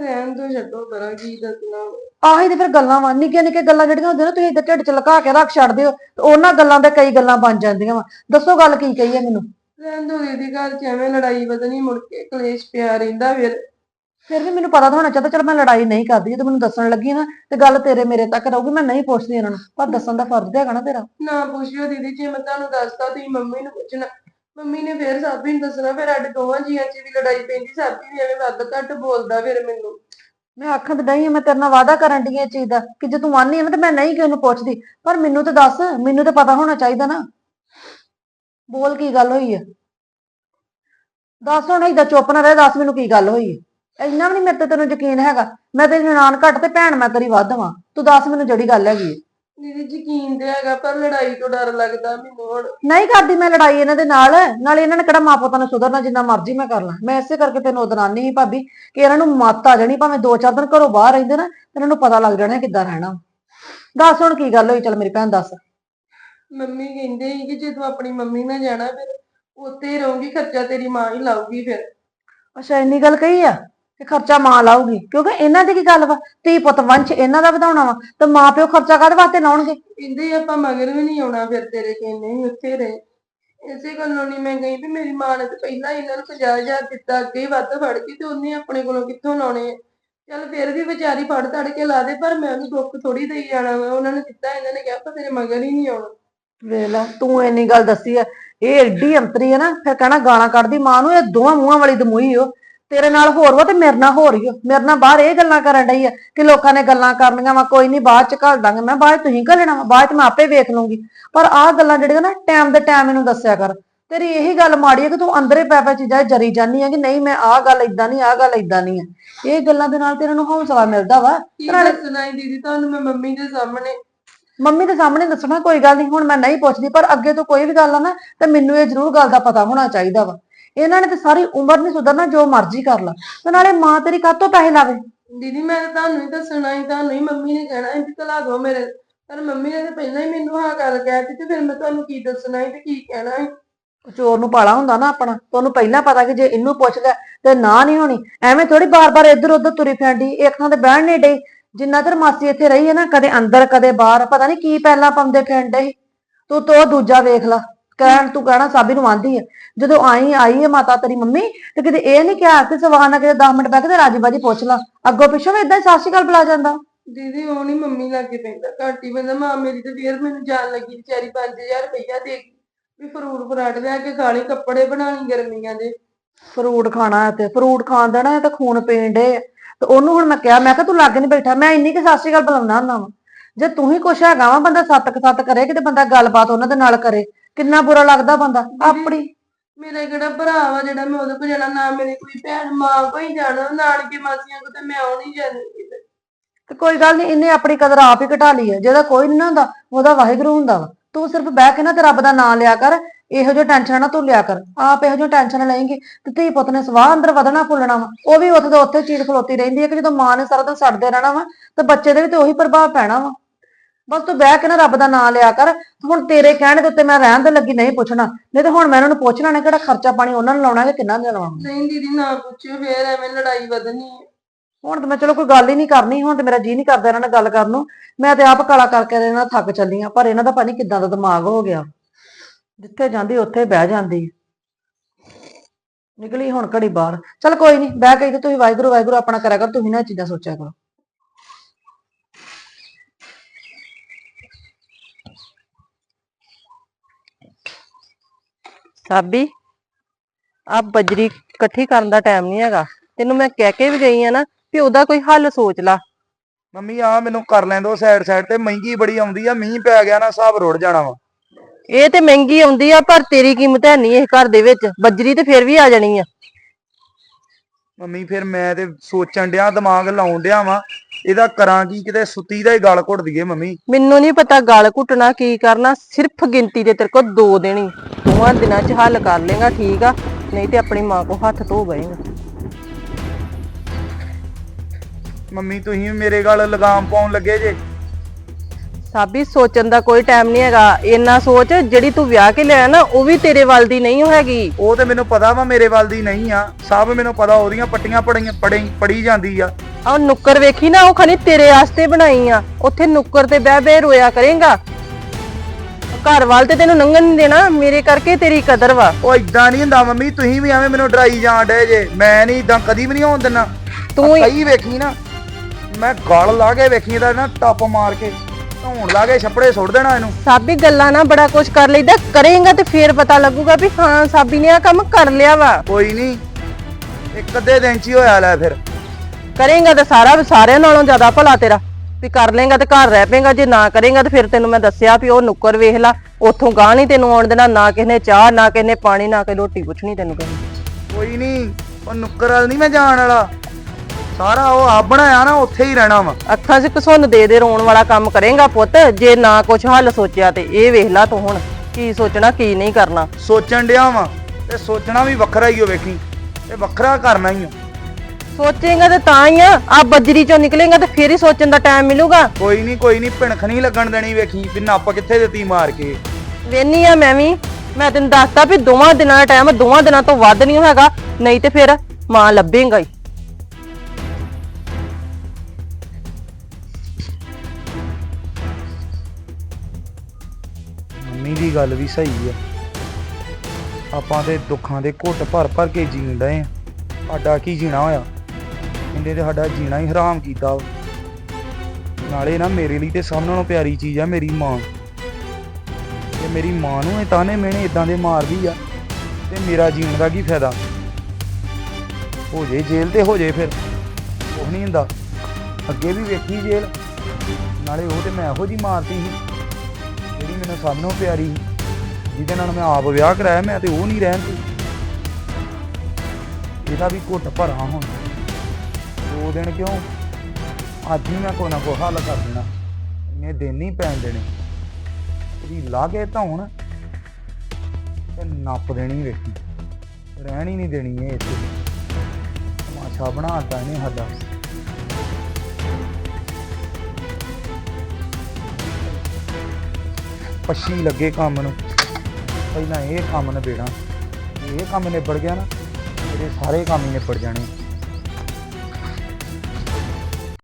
Speaker 3: ਰਹਿਣ ਤੋਂ ਛੱਡੋ ਪਰਾਂ ਕੀ ਦੱਸਣਾ
Speaker 1: ਆਹੀ ਤੇ ਫਿਰ ਗੱਲਾਂ ਵਾ ਨਿੱਕੀਆਂ ਨਿੱਕੀਆਂ ਗੱਲਾਂ ਜਿਹੜੀਆਂ ਹੁੰਦੀਆਂ ਨਾ ਤੁਸੀਂ ਇੱਧਰ ਢਿੱਡ 'ਚ ਲੁਕਾ ਕੇ ਰੱਖ ਛੱਡਦੇ ਹੋ ਤੇ ਉਹਨਾਂ ਗੱਲਾਂ ਦੇ ਕਈ ਗੱਲਾਂ ਬਣ ਜਾਂਦੀਆਂ ਵਾ। ਦੱਸੋ ਗੱਲ ਕੀ ਕਹੀ ਹੈ ਮੈਨੂੰ?
Speaker 3: ਰਹਿਣ ਦੋ ਦੀਦੀ ਘਰ 'ਚ ਐਵੇਂ ਲੜਾਈ ਵਧਣੀ ਮੁੜ ਕੇ ਕਲੇਸ਼ ਪਿਆ ਰਹਿੰਦਾ ਫਿਰ।
Speaker 1: ਫਿਰ ਵੀ ਮੈਨੂੰ ਪਤਾ ਤਾਂ ਹੋਣਾ ਚਾਹੀਦਾ ਚਲ ਮੈਂ ਲੜਾਈ ਨਹੀਂ ਕਰਦੀ ਜੇ ਤੂੰ ਮੈਨੂੰ ਦੱਸਣ ਲੱਗੀ ਨਾ ਤੇ ਗੱਲ ਤੇਰੇ ਮੇਰੇ ਤੱਕ ਰਹੂਗੀ ਮੈਂ ਨਹੀਂ ਪੁੱਛਦੀ ਇਹਨਾਂ ਨੂੰ। ਪਰ ਦੱਸਣ ਦਾ ਫਰਜ਼ ਤੇ ਹੈਗਾ ਨਾ ਤੇਰਾ।
Speaker 3: ਨਾ ਪੁੱਛਿਓ ਦੀਦੀ ਜੇ ਮੈਂ ਤੁਹਾਨੂੰ ਦੱਸਤਾ ਤੁਸੀਂ ਮੰਮੀ ਨੂੰ ਪੁੱਛਣਾ। ਮੰਮੀ ਨੇ ਫੇਰ ਸਾਬੀ ਨੂੰ ਦੱਸਣਾ ਫਿਰ ਸਾਡੇ ਦੋਵਾਂ ਜੀਆਂ 'ਚ ਵੀ ਲੜਾਈ ਪੈਂਦੀ ਸਾਬੀ ਵੀ ਐਵੇਂ ਵੱਧ ਘੱਟ ਬੋਲਦਾ ਫਿਰ ਮੈਨੂੰ।
Speaker 1: ਮੈਂ ਆਖਣ ਤੇ ਆ ਮੈਂ ਤੇਰੇ ਨਾਲ ਵਾਅਦਾ ਕਰਨ ਡਈ ਇਹ ਚੀਜ਼ ਦਾ ਕਿ ਜੇ ਤੂੰ ਆਨੀ ਨਾ ਤੇ ਮੈਂ ਨਹੀਂ ਕਿਸੇ ਨੂੰ ਪੁੱਛਦੀ। ਪਰ ਮੈਨੂੰ ਤੇ ਦੱਸ ਮੈਨੂੰ ਤੇ ਪਤਾ ਹੋਣਾ ਚਾਹੀਦਾ ਨਾ। ਬੋਲ ਕੀ ਗੱਲ ਹੋਈ ਆ? ਦੱਸ ਹੁਣ ਏਦਾਂ ਚੁੱਪ ਨਾ ਰਹਿ ਦੱਸ ਮੈਨੂੰ ਕੀ ਗੱਲ ਹੋਈ ਹੈ ਇੰਨਾ ਵੀ ਨਹੀਂ ਮੇਰੇ ਤੇ ਤੈਨੂੰ ਯਕੀਨ ਹੈਗਾ। ਮੈਂ ਤੇਰੀ ਨਨਾਣ ਘੱਟ ਤੇ ਭੈਣ ਮੈਂ ਤੇਰੀ ਵੱਧ ਵਾਂ। ਤੂੰ ਦੱਸ ਮੈਨੂੰ ਜਿਹੜੀ ਗੱਲ ਹੈਗੀ ਹੈ
Speaker 3: ਦੀਦੀ ਯਕੀਨ ਤੇ ਹੈਗਾ ਪਰ ਲੜਾਈ ਤੋਂ ਡਰ ਲੱਗਦਾ ਮੈਨੂੰ ਹੁਣ।
Speaker 1: ਨਹੀਂ ਕਰਦੀ ਮੈਂ ਲੜਾਈ ਇਹਨਾਂ ਦੇ ਨਾਲ। ਨਾਲ ਇਹਨਾਂ ਨੇ ਕਿਹੜਾ ਮਾਂ ਪੁੱਤਾਂ ਨੂੰ ਸੁਧਰਨਾ ਜਿੰਨਾ ਮਰਜ਼ੀ ਮੈਂ ਕਰ ਲਾਂ। ਮੈਂ ਇਸੇ ਕਰਕੇ ਤੈਨੂੰ ਉਦੋਂ ਆਨੀ ਸੀ ਭਾਬੀ ਕਿ ਇਹਨਾਂ ਨੂੰ ਮੱਤ ਆ ਜਾਣੀ ਭਾਵੇਂ ਦੋ ਚਾਰ ਦਿਨ ਘਰੋਂ ਬਾਹਰ ਰਹਿੰਦੇ ਨਾ ਤੇ ਇਹਨਾਂ ਨੂੰ ਪਤਾ ਲੱਗ ਜਾਣਾ ਕਿੱਦਾਂ ਰਹਿਣਾ। ਦੱਸ ਹੁਣ ਕੀ ਗੱਲ ਹੋਈ ਚੱਲ ਮੇਰੀ ਭੈਣ ਦੱਸ।
Speaker 3: ਮੰਮੀ ਕਹਿੰਦੇ ਸੀ ਕਿ ਜੇ ਤੂੰ ਆਪਣੀ ਮੰਮੀ ਨਾਲ ਜਾਣਾ ਫਿਰ ਉੱਥੇ ਹੀ ਰਹੂੰਗੀ ਖਰਚਾ ਤੇਰੀ ਮਾਂ ਹੀ ਲਾਊਗੀ ਫਿਰ।
Speaker 1: ਅੱਛਾ ਇੰਨੀ ਗੱਲ ਕਹੀ ਆ? ਕਿ ਖਰਚਾ ਮਾਂ ਲਾਊਗੀ। ਕਿਉਂਕਿ ਇਹਨਾਂ ਦੀ ਕੀ ਗੱਲ ਵਾ? ਧੀ ਪੁੱਤ ਵੰਸ਼ ਇਹਨਾਂ ਦਾ ਵਧਾਉਣਾ ਵਾ। ਤੇ ਮਾਂ ਪਿਓ ਖਰਚਾ ਕਾਹਦੇ ਵਾਸਤੇ ਲਾਉਣਗੇ?
Speaker 3: ਕਹਿੰਦੇ ਆਪਾਂ ਮਗਰ ਵੀ ਨਹੀਂ ਆਉਣਾ ਫਿਰ ਤੇਰੇ ਕਹਿੰਦੇ ਹੀ ਉੱਥੇ ਰਹੇ। ਇਸੇ ਗੱਲੋਂ ਨਹੀਂ ਮੈਂ ਗਈ ਵੀ ਮੇਰੀ ਮਾਂ ਨੇ ਤੇ ਪਹਿਲਾਂ ਇਹਨਾਂ ਨੂੰ 50000 ਦਿੱਤਾ ਅੱਗੇ ਹੀ ਵੱਧ ਫੜ ਕੇ ਤੇ ਉਹਨੇ ਆਪਣੇ ਕੋਲੋਂ ਕਿੱਥੋਂ ਲਾਉਣੇ ਆ? ਚੱਲ ਫਿਰ ਵੀ ਵਿਚਾਰੀ ਫੜ ਤੜ ਕੇ ਲਾ ਦੇ ਪਰ ਮੈਂ ਉਹਨੂੰ ਦੁੱਖ ਥੋੜੀ ਦੇਈ ਜਾਣਾ ਵਾ। ਉਹਨਾਂ ਨੇ ਦਿੱਤਾ ਇਹਨਾਂ ਨੇ ਕਿਹਾ ਆਪਾਂ ਤੇਰੇ ਮਗਰ ਹੀ ਨਹੀਂ ਆਉਣਾ।
Speaker 1: ਵੇਖ ਲੈ ਤੂੰ ਇੰਨੀ ਗੱਲ ਦੱਸੀ ਆ। ਇਹ ਏਡੀ ਅੰਤਰੀ ਆ ਨਾ ਫਿਰ ਕਹਿਣਾ ਗਾਲਾਂ ਕੱਢਦੀ ਮਾਂ ਨੂੰ ਇਹ ਦੋਵਾਂ ਮੂੰਹਾਂ ਵਾਲੀ ਦਮੂਈ ਓ। ਤੇਰੇ ਨਾਲ ਹੋਰ ਵਾ ਤੇ ਮੇਰੇ ਨਾਲ ਹੋਰ ਹੀ ਓ ਮੇਰੇ ਨਾਲ ਬਾਹਰ ਇਹ ਗੱਲਾਂ ਕਰਨ ਡਈ ਆ ਕਿ ਲੋਕਾਂ ਨੇ ਗੱਲਾਂ ਕਰਨੀਆਂ ਵਾ ਕੋਈ ਨਹੀਂ ਬਾਅਦ ਚ ਘੱਲ ਦਾਂਗੇ। ਮੈਂ ਬਾਅਦ ਚ ਤੁਸੀਂ ਘੱਲਣਾ ਵਾ ਬਾਅਦ ਚ ਮੈਂ ਆਪੇ ਵੇਖ ਲੂੰਗੀ। ਪਰ ਆਹ ਗੱਲਾਂ ਜਿਹੜੀਆਂ ਨਾ ਟਾਈਮ ਦੇ ਟਾਈਮ ਇਹਨੂੰ ਦੱਸਿਆ ਕਰ। ਤੇਰੀ ਇਹੀ ਗੱਲ ਮਾੜੀ ਹੈ ਕਿ ਤੂੰ ਅੰਦਰੇ ਪੈ ਪੈ ਚੀਜ਼ਾਂ 'ਚ ਜਰੀ ਜਾਂਦੀ ਹੈ ਕਿ ਨਹੀਂ ਮੈਂ ਆਹ ਗੱਲ ਇਦਾਂ ਨਹੀਂ ਆਹ ਗੱਲ ਇਦਾਂ ਨਹੀਂ ਹੈ ਇਹ ਗੱਲਾਂ ਦੇ ਨਾਲ ਤੇਰੇ ਨੂੰ ਹੌਸਲਾ ਮਿਲਦਾ ਵਾ।
Speaker 3: ਕੀ ਦੱਸਣਾ ਈ ਦੀਦੀ ਤੁਹਾਨੂੰ ਮੈਂ ਮੰਮੀ ਦੇ ਸਾਹਮਣੇ।
Speaker 1: ਮੰਮੀ ਦੇ ਸਾਹਮਣੇ ਦੱਸਣਾ ਕੋਈ ਗੱਲ ਨਹੀਂ ਹੁਣ ਮੈਂ ਨਹੀਂ ਪੁੱਛਦੀ ਪਰ ਅੱਗੇ ਤੋਂ ਕੋਈ ਵੀ ਗੱਲ ਆ ਨਾ ਤੇ ਮੈਨੂੰ ਇਹ ਜ਼ਰੂਰ ਗੱਲ ਦਾ ਪਤਾ ਹੋਣਾ ਚਾਹੀਦਾ ਵਾ। ਇਹਨਾਂ ਨੇ ਤੇ ਸਾਰੀ ਉਮਰ ਨਹੀਂ ਸੁਧਰਨਾ ਜੋ ਮਰਜ਼ੀ ਕਰ ਲਾ। ਤੇ ਨਾਲੇ ਮਾਂ ਤੇਰੀ ਕਾਹਤੋਂ ਪੈਸੇ ਲਾਵੇ?
Speaker 3: ਦੀਦੀ ਮੈਂ ਤਾਂ ਤੁਹਾਨੂੰ ਹੀ ਦੱਸਣਾ ਹੀ ਤੁਹਾਨੂੰ ਹੀ ਮੰਮੀ ਨੇ ਕਹਿਣਾ ਸੀ ਕਿ ਕਲਾ ਦੋ ਮੇਰੇ। ਪਰ ਮੰਮੀ ਨੇ ਤਾਂ ਪਹਿਲਾਂ ਹੀ ਮੈਨੂੰ ਹਾਂ ਗੱਲ ਕਹਿ ਦਿੱਤੀ ਤੇ ਫਿਰ ਮੈਂ ਤੁਹਾਨੂੰ ਕੀ ਦੱਸਣਾ ਹੈ ਤੇ ਕੀ ਕਹਿਣਾ ਹੈ
Speaker 1: ਚੋਰ ਨੂੰ ਪਾਲਾ ਹੁੰਦਾ ਨਾ ਆਪਣਾ। ਤੇ ਉਹਨੂੰ ਪਹਿਲਾਂ ਪਤਾ ਕਿ ਜੇ ਇਹਨੂੰ ਪੁੱਛ ਲਿਆ ਤੇ ਨਾ ਨਹੀਂ ਹੋਣੀ। ਐਵੇਂ ਥੋੜੀ ਬਾਰ-ਬਾਰ ਇੱਧਰ ਉੱਧਰ ਤੁਰੀ ਫੈਂਡੀ ਇੱਕ ਥਾਂ ਤੇ ਬਹਿਣ ਨਹੀਂ ਡਈ। ਜਿੰਨਾ ਚਿਰ ਮਾਸੀ ਇੱਥੇ ਰਹੀ ਹੈ ਨਾ ਕਦੇ ਅੰਦਰ ਕਦੇ ਬਾਹਰ ਪਤਾ ਨਹੀਂ ਕੀ ਪਹਿਲਾਂ ਪਾਉਂਦੇ ਫਿਰਦੇ ਸੀ। ਤੂੰ ਤੋ ਦੂਜਾ ਵੇਖ ਲਾ। ਕਹਿਣ ਤੂੰ ਕਹਿਣਾ ਸਾਬੀ ਨੂੰ ਆਂਦੀ ਹੈ ਜਦੋਂ ਆਈ ਆਈ ਹੈ ਮਾਤਾ ਤੇਰੀ ਮੰਮੀ ਤੇ ਕਿਤੇ ਇਹ ਨਹੀਂ ਕਿਹਾ ਕਿ ਸਵਾਲ ਨਾ ਕਿਤੇ 10 ਮਿੰਟ ਬਹਿ ਕੇ ਰਾਜੀ ਬਾਜੀ ਪੁੱਛ ਲਾ। ਅੱਗੋਂ ਪਿੱਛੋਂ ਵੀ ਇਦਾਂ ਸਾਸੀ ਗੱਲ ਬੁਲਾ ਜਾਂਦਾ।
Speaker 3: ਦੀਦੀ ਉਹ ਨਹੀਂ ਮੰਮੀ ਲਾਗੇ ਪੈਂਦਾ ਘੱਟ ਹੀ ਪੈਂਦਾ ਮਾਂ ਮੇਰੀ ਤੇ ਫੇਰ ਮੈਨੂੰ ਜਾਣ ਲੱਗੀ ਵਿਚਾਰੀ 5000 ਰੁਪਈਆ ਦੇ ਗਈ। ਵੀ ਫਰੂਟ ਫਰਾਟ ਲਿਆ ਕੇ ਖਾ ਲਈ ਕੱਪੜੇ ਬਣਾ ਲਈ ਗਰਮੀਆਂ ਦੇ।
Speaker 1: ਫਰੂਟ ਖਾਣਾ ਹੈ ਤੇ ਫਰੂਟ ਖਾਣ ਦਾ ਨਾ ਇਹ ਤਾਂ ਖੂਨ ਪੀਣ ਡੇ ਤੇ ਉਹਨੂੰ ਹੁਣ ਮੈਂ ਕਿਹਾ ਮੈਂ ਕਿਹਾ ਤੂੰ ਲਾਗੇ ਨਹੀਂ ਬੈਠਾ ਮੈਂ ਇੰਨੀ ਕਿ ਸਾਸੀ ਗੱਲ ਬੁਲਾਉਣਾ ਹੁੰਦਾ ਵਾ। ਜੇ ਤੂੰ ਹੀ ਕੁਛ ਹੈਗਾ ਵਾ ਬੰਦਾ ਸੱਤ ਕੁ ਸੱਤ ਕਰੇ ਕਿਤੇ ਬੰਦਾ ਗੱਲਬਾਤ ਉਹਨਾਂ ਦੇ ਨਾਲ ਕਰੇ। ਕਿੰਨਾ ਬੁਰਾ ਲੱਗਦਾ ਬੰਦਾ ਆਪਣੀ।
Speaker 3: ਮੇਰਾ ਕਿਹੜਾ ਭਰਾ ਵਾ ਜਿਹੜਾ ਮੈਂ ਉਹਦੇ ਕੋਲ ਜਾਣਾ ਨਾ ਮੇਰੀ ਕੋਈ ਭੈਣ ਮਾਂ ਕੋਈ ਜਾਣਾ ਨਾਨਕੇ ਮਾਸੀਆਂ ਕੋਲ ਤੇ ਮੈਂ ਆਉ ਨਹੀਂ ਜਾਂਦੀ ਕਿਤੇ।
Speaker 1: ਤੇ ਕੋਈ ਗੱਲ ਨਹੀਂ ਇਹਨੇ ਆਪਣੀ ਕਦਰ ਆਪ ਹੀ ਘਟਾ ਲਈ ਹੈ ਜਿਹਦਾ ਕੋਈ ਨਹੀਂ ਹੁੰਦਾ ਉਹਦਾ ਵਾਹਿਗੁਰੂ ਹੁੰਦਾ ਵਾ। ਤੂੰ ਸਿਰਫ ਬਹਿ ਕੇ ਨਾ ਤੇ ਰੱਬ ਦਾ ਨਾਮ ਲਿਆ ਕਰ ਇਹੋ ਜਿਹੀ ਟੈਨਸ਼ਨ ਨਾ ਤੂੰ ਲਿਆ ਕਰ। ਆਪ ਇਹੋ ਜਿਹੀ ਟੈਨਸ਼ਨ ਲਏਂਗੀ ਤੇ ਧੀ ਪੁੱਤ ਨੇ ਸਵਾਹ ਅੰਦਰ ਵਧਣਾ ਫੁੱਲਣਾ ਵਾ। ਉਹ ਵੀ ਉੱਥੇ ਦੇ ਉੱਥੇ ਚੀਜ਼ ਖਲੋਤੀ ਰਹਿੰਦੀ ਹੈ ਕਿ ਜਦੋਂ ਮਾਂ ਨੇ ਸਾਰਾ ਦਿਨ ਸੜਦੇ ਰਹਿਣਾ ਵਾ ਤੇ ਬੱਚੇ ਦੇ ਵੀ ਤੇ ਉਹੀ ਪ੍ਰਭਾਵ ਪੈਣਾ ਵਾ। ਬਸ ਤੂੰ ਬਹਿ ਕੇ ਨਾ ਰੱਬ ਦਾ ਨਾਮ ਲਿਆ ਕਰ ਹੁਣ ਤੇਰੇ ਕਹਿਣ ਦੇ ਉੱਤੇ ਮੈਂ ਰਹਿਣ ਦੇ ਲੱਗੀ ਨਹੀਂ ਪੁੱਛਣਾ। ਨਹੀਂ ਤੇ ਹੁਣ ਮੈਂ ਇਹਨਾਂ ਨੂੰ ਪੁੱਛਣਾ ਨੇ ਕਿਹੜਾ ਖਰਚਾ ਪਾਣੀ ਉਹਨਾਂ ਨੂੰ ਲਾਉਣਾ ਕਿ ਕਿੰਨਾ ਨੇ ਲਾਉਣਾ
Speaker 3: ਨਹੀਂ ਦੀਦੀ ਨਾ ਪੁੱਛਿਓ ਫੇਰ ਐਵੇਂ ਲੜਾਈ ਵਧਣੀ ਹੈ।
Speaker 1: ਹੁਣ ਤੇ ਮੈਂ ਚਲੋ ਕੋਈ ਗੱਲ ਹੀ ਨਹੀਂ ਕਰਨੀ ਹੁਣ ਤੇ ਮੇਰਾ ਜੀ ਨਹੀਂ ਕਰਦਾ ਇਹਨਾਂ ਨਾਲ ਗੱਲ ਕਰਨ ਨੂੰ। ਮੈਂ ਤੇ ਆਪ ਕਾਲਾ ਕਰਕੇ ਇਹਨਾਂ ਨਾਲ ਥੱਕ ਚੱਲੀ ਆ ਪਰ ਇਹਨਾਂ ਦਾ ਪਤਾ ਨੀ ਕਿੱਦਾਂ ਦਾ ਦਿਮਾਗ ਹੋ ਗਿਆ। ਜਿੱਥੇ ਜਾਂਦੀ ਉੱਥੇ ਬਹਿ ਜਾਂਦੀ। ਨਿਕਲੀ ਹੁਣ ਘੜੀ ਬਾਹਰ। ਚਲ ਕੋਈ ਨਹੀਂ ਬਹਿ ਕੇ ਤੇ ਤੁਸੀਂ ਵਾਹਿਗੁਰੂ ਵਾਹਿਗੁਰੂ ਆਪਣਾ ਕਰਿਆ ਕਰ ਤੁਸੀਂ ਨਾ ਇਹ ਚੀਜ਼ਾਂ ਸੋਚਿਆ ਕਰੋ।
Speaker 4: ਸਾਬੀ ਆ ਬਜਰੀ ਇਕੱਠੀ ਕਰਨ ਦਾ ਟਾਈਮ ਨਹੀਂ ਹੈਗਾ। ਤੈਨੂੰ ਮੈਂ ਕਹਿ ਕੇ ਵੀ ਗਈ ਆ ਨਾ ਵੀ ਉਹਦਾ ਕੋਈ ਹੱਲ ਸੋਚ ਲਾ।
Speaker 2: ਮੰਮੀ ਆ ਮੈਨੂੰ ਕਰ ਲੈਂਦੋ ਸਾਈਡ ਸਾਈਡ ਤੇ ਮਹਿੰਗੀ ਬੜੀ ਆਉਂਦੀ ਆ ਮੀਂਹ ਪੈ ਗਿਆ ਨਾ ਹਿਸਾਬ ਰੁੜ ਜਾਣਾ ਵਾ।
Speaker 4: ਇਹ ਤੇ ਮਹਿੰਗੀ ਆਉਂਦੀ ਆ ਪਰ ਤੇਰੀ ਕੀਮਤ ਹੈ ਨਹੀਂ ਇਹ ਘਰ ਦੇ ਵਿੱਚ। ਬਜਰੀ ਤੇ ਫਿਰ ਵੀ ਆ ਜਾਣੀ ਆ।
Speaker 2: ਮੰਮੀ ਫਿਰ ਮੈਂ ਤੇ ਸੋਚਣ ਡਿਆ ਦਿਮਾਗ ਲਾਉਣ ਡਿਆ ਵਾਂ ਇਹਦਾ ਕਰਾਂ ਕੀ ਕਿਤੇ ਸੁੱਤੀ ਦਾ ਹੀ ਗਲ ਘੁੱਟ ਦਈਏ ਮੰਮੀ।
Speaker 4: ਮੈਨੂੰ ਨਹੀਂ ਪਤਾ ਗਲ ਘੁੱਟਣਾ ਕੀ ਕਰਨਾ ਸਿਰਫ ਗਿਣਤੀ ਦੇ ਤੇਰੇ ਕੋਲ ਦੋ ਹੀ। ਦੋਵਾਂ ਦਿਨਾਂ 'ਚ ਹੱਲ ਕਰ ਲੇਗਾ ਠੀਕ ਆ? ਨਹੀਂ ਤੇ ਆਪਣੀ ਮਾਂ ਕੋ ਹੱਥ ਧੋ ਬਏਗਾ
Speaker 2: ਮੰਮੀ ਤੁਸੀਂ ਮੇਰੇ ਗਲ ਲਗਾਮ ਪਾਉਣ ਲੱਗੇ ਜੇ।
Speaker 4: ਸਾਬੀ ਸੋਚਣ ਦਾ ਕੋਈ ਟਾਈਮ ਨਹੀਂ ਹੈਗਾ। ਇੰਨਾ ਸੋਚ ਜਿਹੜੀ ਤੂੰ ਵਿਆਹ ਕੇ ਲਿਆ ਨਾ ਉਹ ਵੀ ਤੇਰੇ ਵੱਲ ਦੀ ਨਹੀਂ ਹੈਗੀ।
Speaker 2: ਉਹ ਤੇ ਮੈਨੂੰ ਪਤਾ ਵਾ ਮੇਰੇ ਵੱਲ ਦੀ ਨਹੀਂ ਆ। ਸਭ ਮੈਨੂੰ ਪਤਾ ਉਹਦੀਆਂ ਪੱਟੀਆਂ ਪੜੀਆਂ ਪੜੀ ਪੜੀ ਜਾਂਦੀ ਆ।
Speaker 4: ਆ ਨੁੱਕਰ ਵੇਖੀ ਨਾ ਉਹ ਖਣੀ ਤੇਰੇ ਵਾਸਤੇ ਬਣਾਈ ਆ। ਉੱਥੇ ਨੁੱਕਰ ਤੇ ਬਹਿ ਬਹਿ ਰੋਇਆ ਕਰੇਗਾ। ਘਰ ਵਾਲ ਤੇ ਤੈਨੂੰ ਲੰਘਣ ਨਹੀਂ ਦੇਣਾ ਮੇਰੇ ਕਰਕੇ ਤੇਰੀ ਕਦਰ ਵਾ।
Speaker 2: ਉਹ ਇਦਾਂ ਨਹੀਂ ਹੁੰਦਾ ਮੰਮੀ ਤੁਸੀਂ ਵੀ ਐਵੇਂ ਮੈਨੂੰ ਡਰਾਈ ਜਾਣ ਡੇ ਜੇ। ਮੈਂ ਨਹੀਂ ਇਦਾਂ ਕਦੀ ਵੀ ਨਹੀਂ ਹੋਣ ਦਿੰਦਾ
Speaker 4: ਤੂੰ ਹੀ-
Speaker 2: ਕਈ ਵੇਖੀ ਨਾ ਮੈਂ ਗਲ ਲਾ ਕੇ ਵੇਖੀ ਇਹਦਾ ਨਾ ਟੱਪ ਮਾਰ ਕੇ। ਧੌਣ ਲਾ ਕੇ ਛੱਪੜੇ ਸੁੱਟ ਦੇਣਾ ਇਹਨੂੰ।
Speaker 4: ਸਾਬੀ ਗੱਲਾਂ ਨਾ ਬੜਾ ਕੁਝ ਕਰ ਲਈਦਾ ਕਰੇਗਾ ਤੇ ਫੇਰ ਪਤਾ ਲੱਗੂਗਾ ਵੀ ਹਾਂ ਸਾਬੀ ਨੇ ਆ ਕੰਮ ਕਰ ਲਿਆ ਵਾ।
Speaker 2: ਕੋਈ ਨਹੀਂ ਇੱਕ ਅੱਧੇ ਦਿਨ ਚ ਹੀ ਹੋਇਆ ਲੈ ਫਿਰ।
Speaker 4: ਕਰੇਗਾ ਤੇ ਸਾਰਾ ਸਾਰਿਆਂ ਨਾਲੋਂ ਜ਼ਿਆਦਾ ਭਲਾ ਤੇਰਾ। ਵੀ ਕਰ ਲੇਗਾ ਤੇ ਘਰ ਰਹਿ ਪੇਗਾ ਜੇ ਨਾ ਕਰੇਗਾ ਤੇ ਫਿਰ ਤੈਨੂੰ ਮੈਂ ਦੱਸਿਆ ਵੀ ਉਹ ਨੁੱਕਰ ਵੇਖ ਲਾ ਉੱਥੋਂ ਗਾਹ ਨਹੀਂ ਤੈਨੂੰ ਆਉਣ ਦੇਣਾ ਨਾ ਕਿਸੇ ਨੇ ਚਾਹ ਨਾ ਕਿਸੇ ਨੇ ਪਾਣੀ ਨਾ ਕਿਸੇ ਰੋਟੀ ਪੁੱਛਣੀ ਤੈਨੂੰ ਕਿਸੇ।
Speaker 2: ਕੋਈ ਨਹੀਂ ਉਹ ਨੁੱਕਰ ਵਾਲ ਨਹੀਂ ਮੈਂ ਜਾਣ ਵਾਲਾ। ਸਾਰਾ ਉਹ ਆ ਬਣਾਇਆ ਨਾ ਉੱਥੇ ਹੀ ਰਹਿਣਾ ਵਾ।
Speaker 4: ਅੱਖਾਂ 'ਚ ਘਸੁੰਨ ਦੇ ਦੇ ਰੋਣ ਵਾਲਾ ਕੰਮ ਕਰੇਗਾ ਪੁੱਤ ਜੇ ਨਾ ਕੁਝ ਹੱਲ ਸੋਚਿਆ ਤੇ ਇਹ ਵੇਖ ਲਾ ਤੂੰ ਹੁਣ ਕੀ ਸੋਚਣਾ ਕੀ ਨਹੀਂ ਕਰਨਾ।
Speaker 2: ਸੋਚਣ ਡਿਆ ਵਾਂ ਤੇ ਸੋਚਣਾ ਵੀ ਵੱਖਰਾ ਹੀ ਹੋ ਵੇਖੀ ਤੇ ਵੱਖਰਾ ਕਰਨਾ ਹੀ ਆ।
Speaker 4: ਸੋਚੇਗਾ ਤੇ ਤਾਂ ਹੀ ਆ ਆ ਬਜਰੀ ਚੋਂ ਨਿਕਲੇਗਾ ਤੇ ਫੇਰ ਹੀ ਸੋਚਣ ਦਾ ਟਾਈਮ ਮਿਲੂਗਾ।
Speaker 2: ਕੋਈ ਨਹੀਂ ਕੋਈ ਨਹੀਂ ਭਿਣਖ ਨਹੀਂ ਲੱਗਣ ਦੇਣੀ ਵੇਖੀ ਵੀ ਨੱਪ ਕਿੱਥੇ ਦਿੱਤੀ ਮਾਰ ਕੇ।
Speaker 4: ਵੇਨੀ ਆ ਮੈਂ ਵੀ ਮੈਂ ਤੈਨੂੰ ਦੱਸਤਾ ਵੀ ਦੋਵਾਂ ਦਿਨਾਂ ਦਾ ਟਾਈਮ ਦੋਵਾਂ ਦਿਨਾਂ ਤੋਂ ਵੱਧ ਨਹੀਂ ਹੈਗਾ ਨਹੀਂ ਤੇ ਫਿਰ ਮਾਂ ਲੱਭੇਗਾ ਹੀ।
Speaker 2: ਮੰਮੀ ਦੀ ਗੱਲ ਵੀ ਸਹੀ ਆ। ਆਪਾਂ ਤੇ ਦੁੱਖਾਂ ਦੇ ਘੁੱਟ ਭਰ ਭਰ ਕੇ ਜੀਣ ਡਏ ਆ। ਸਾਡਾ ਕੀ ਜੀਣਾ ਹੋਇਆ? ਕਹਿੰਦੇ ਤੇ ਸਾਡਾ ਜੀਣਾ ਹੀ ਹਰਾਮ ਕੀਤਾ। ਨਾਲੇ ਨਾ ਮੇਰੇ ਲਈ ਤੇ ਸਭ ਨਾਲੋਂ ਪਿਆਰੀ ਚੀਜ਼ ਆ ਮੇਰੀ ਮਾਂ। ਤੇ ਮੇਰੀ ਮਾਂ ਨੂੰ ਇਹ ਤਾਨੇ ਮੈਨੇ ਇਦਾਂ ਦੇ ਮਾਰਦੀ ਆ, ਤੇ ਮੇਰਾ ਜੀਣ ਦਾ ਕੀ ਫਾਇਦਾ? ਹੋ ਜੇ ਜੇਲ੍ਹ ਤੇ ਹੋ ਜੇ ਫਿਰ, ਕੁਛ ਨਹੀਂ ਹੁੰਦਾ। ਅੱਗੇ ਵੀ ਵੇਖੀ ਜੇਲ੍ਹ, ਨਾਲੇ ਉਹ ਤੇ ਮੈਂ ਇਹੋ ਜੀ ਮਾਰਤੀ ਸੀ, ਜਿਹੜੀ ਮੈਨੂੰ ਸਭ ਨੂੰ ਪਿਆਰੀ ਸੀ, ਜਿਹਦੇ ਨਾਲ ਮੈਂ ਆਪ ਵਿਆਹ ਕਰਾਇਆ, ਮੈਂ ਤੇ ਉਹ ਨਹੀਂ ਰਹਿਣ ਰਹਿੰਦੀ ਇਹਦਾ ਵੀ ਘੁੱਟ ਭਰਾ ਹੁਣ। ਦੋ ਦਿਨ ਕਿਉਂ? ਅੱਜ ਹੀ ਮੈਂ ਕੋਈ ਨਾ ਕੋਈ ਹੱਲ ਕਰ ਦੇਣਾ ਇਹਨੇ ਦਿਨ ਨਹੀਂ ਪੈਣ ਦੇਣੇ। ਇਹਦੀ ਲਾਗੇ ਧੌਣ ਤੇ ਨੱਪ ਦੇਣੀ ਵੇਖੀ। ਰਹਿਣ ਹੀ ਨਹੀਂ ਦੇਣੀ ਇਹ ਇੱਥੇ। ਤਮਾਸ਼ਾ ਬਣਾਤਾ ਇਹਨੇ ਸਾਡਾ। ਪੱਛੀ ਲੱਗੇ ਕੰਮ ਨੂੰ। ਪਹਿਲਾਂ ਇਹ ਕੰਮ ਨਿਬੇੜਾਂ। ਇਹ ਕੰਮ ਨਿਬੜ ਗਿਆ ਨਾ ਮੇਰੇ ਸਾਰੇ ਕੰਮ ਹੀ ਨਿਬੜ ਜਾਣੇ।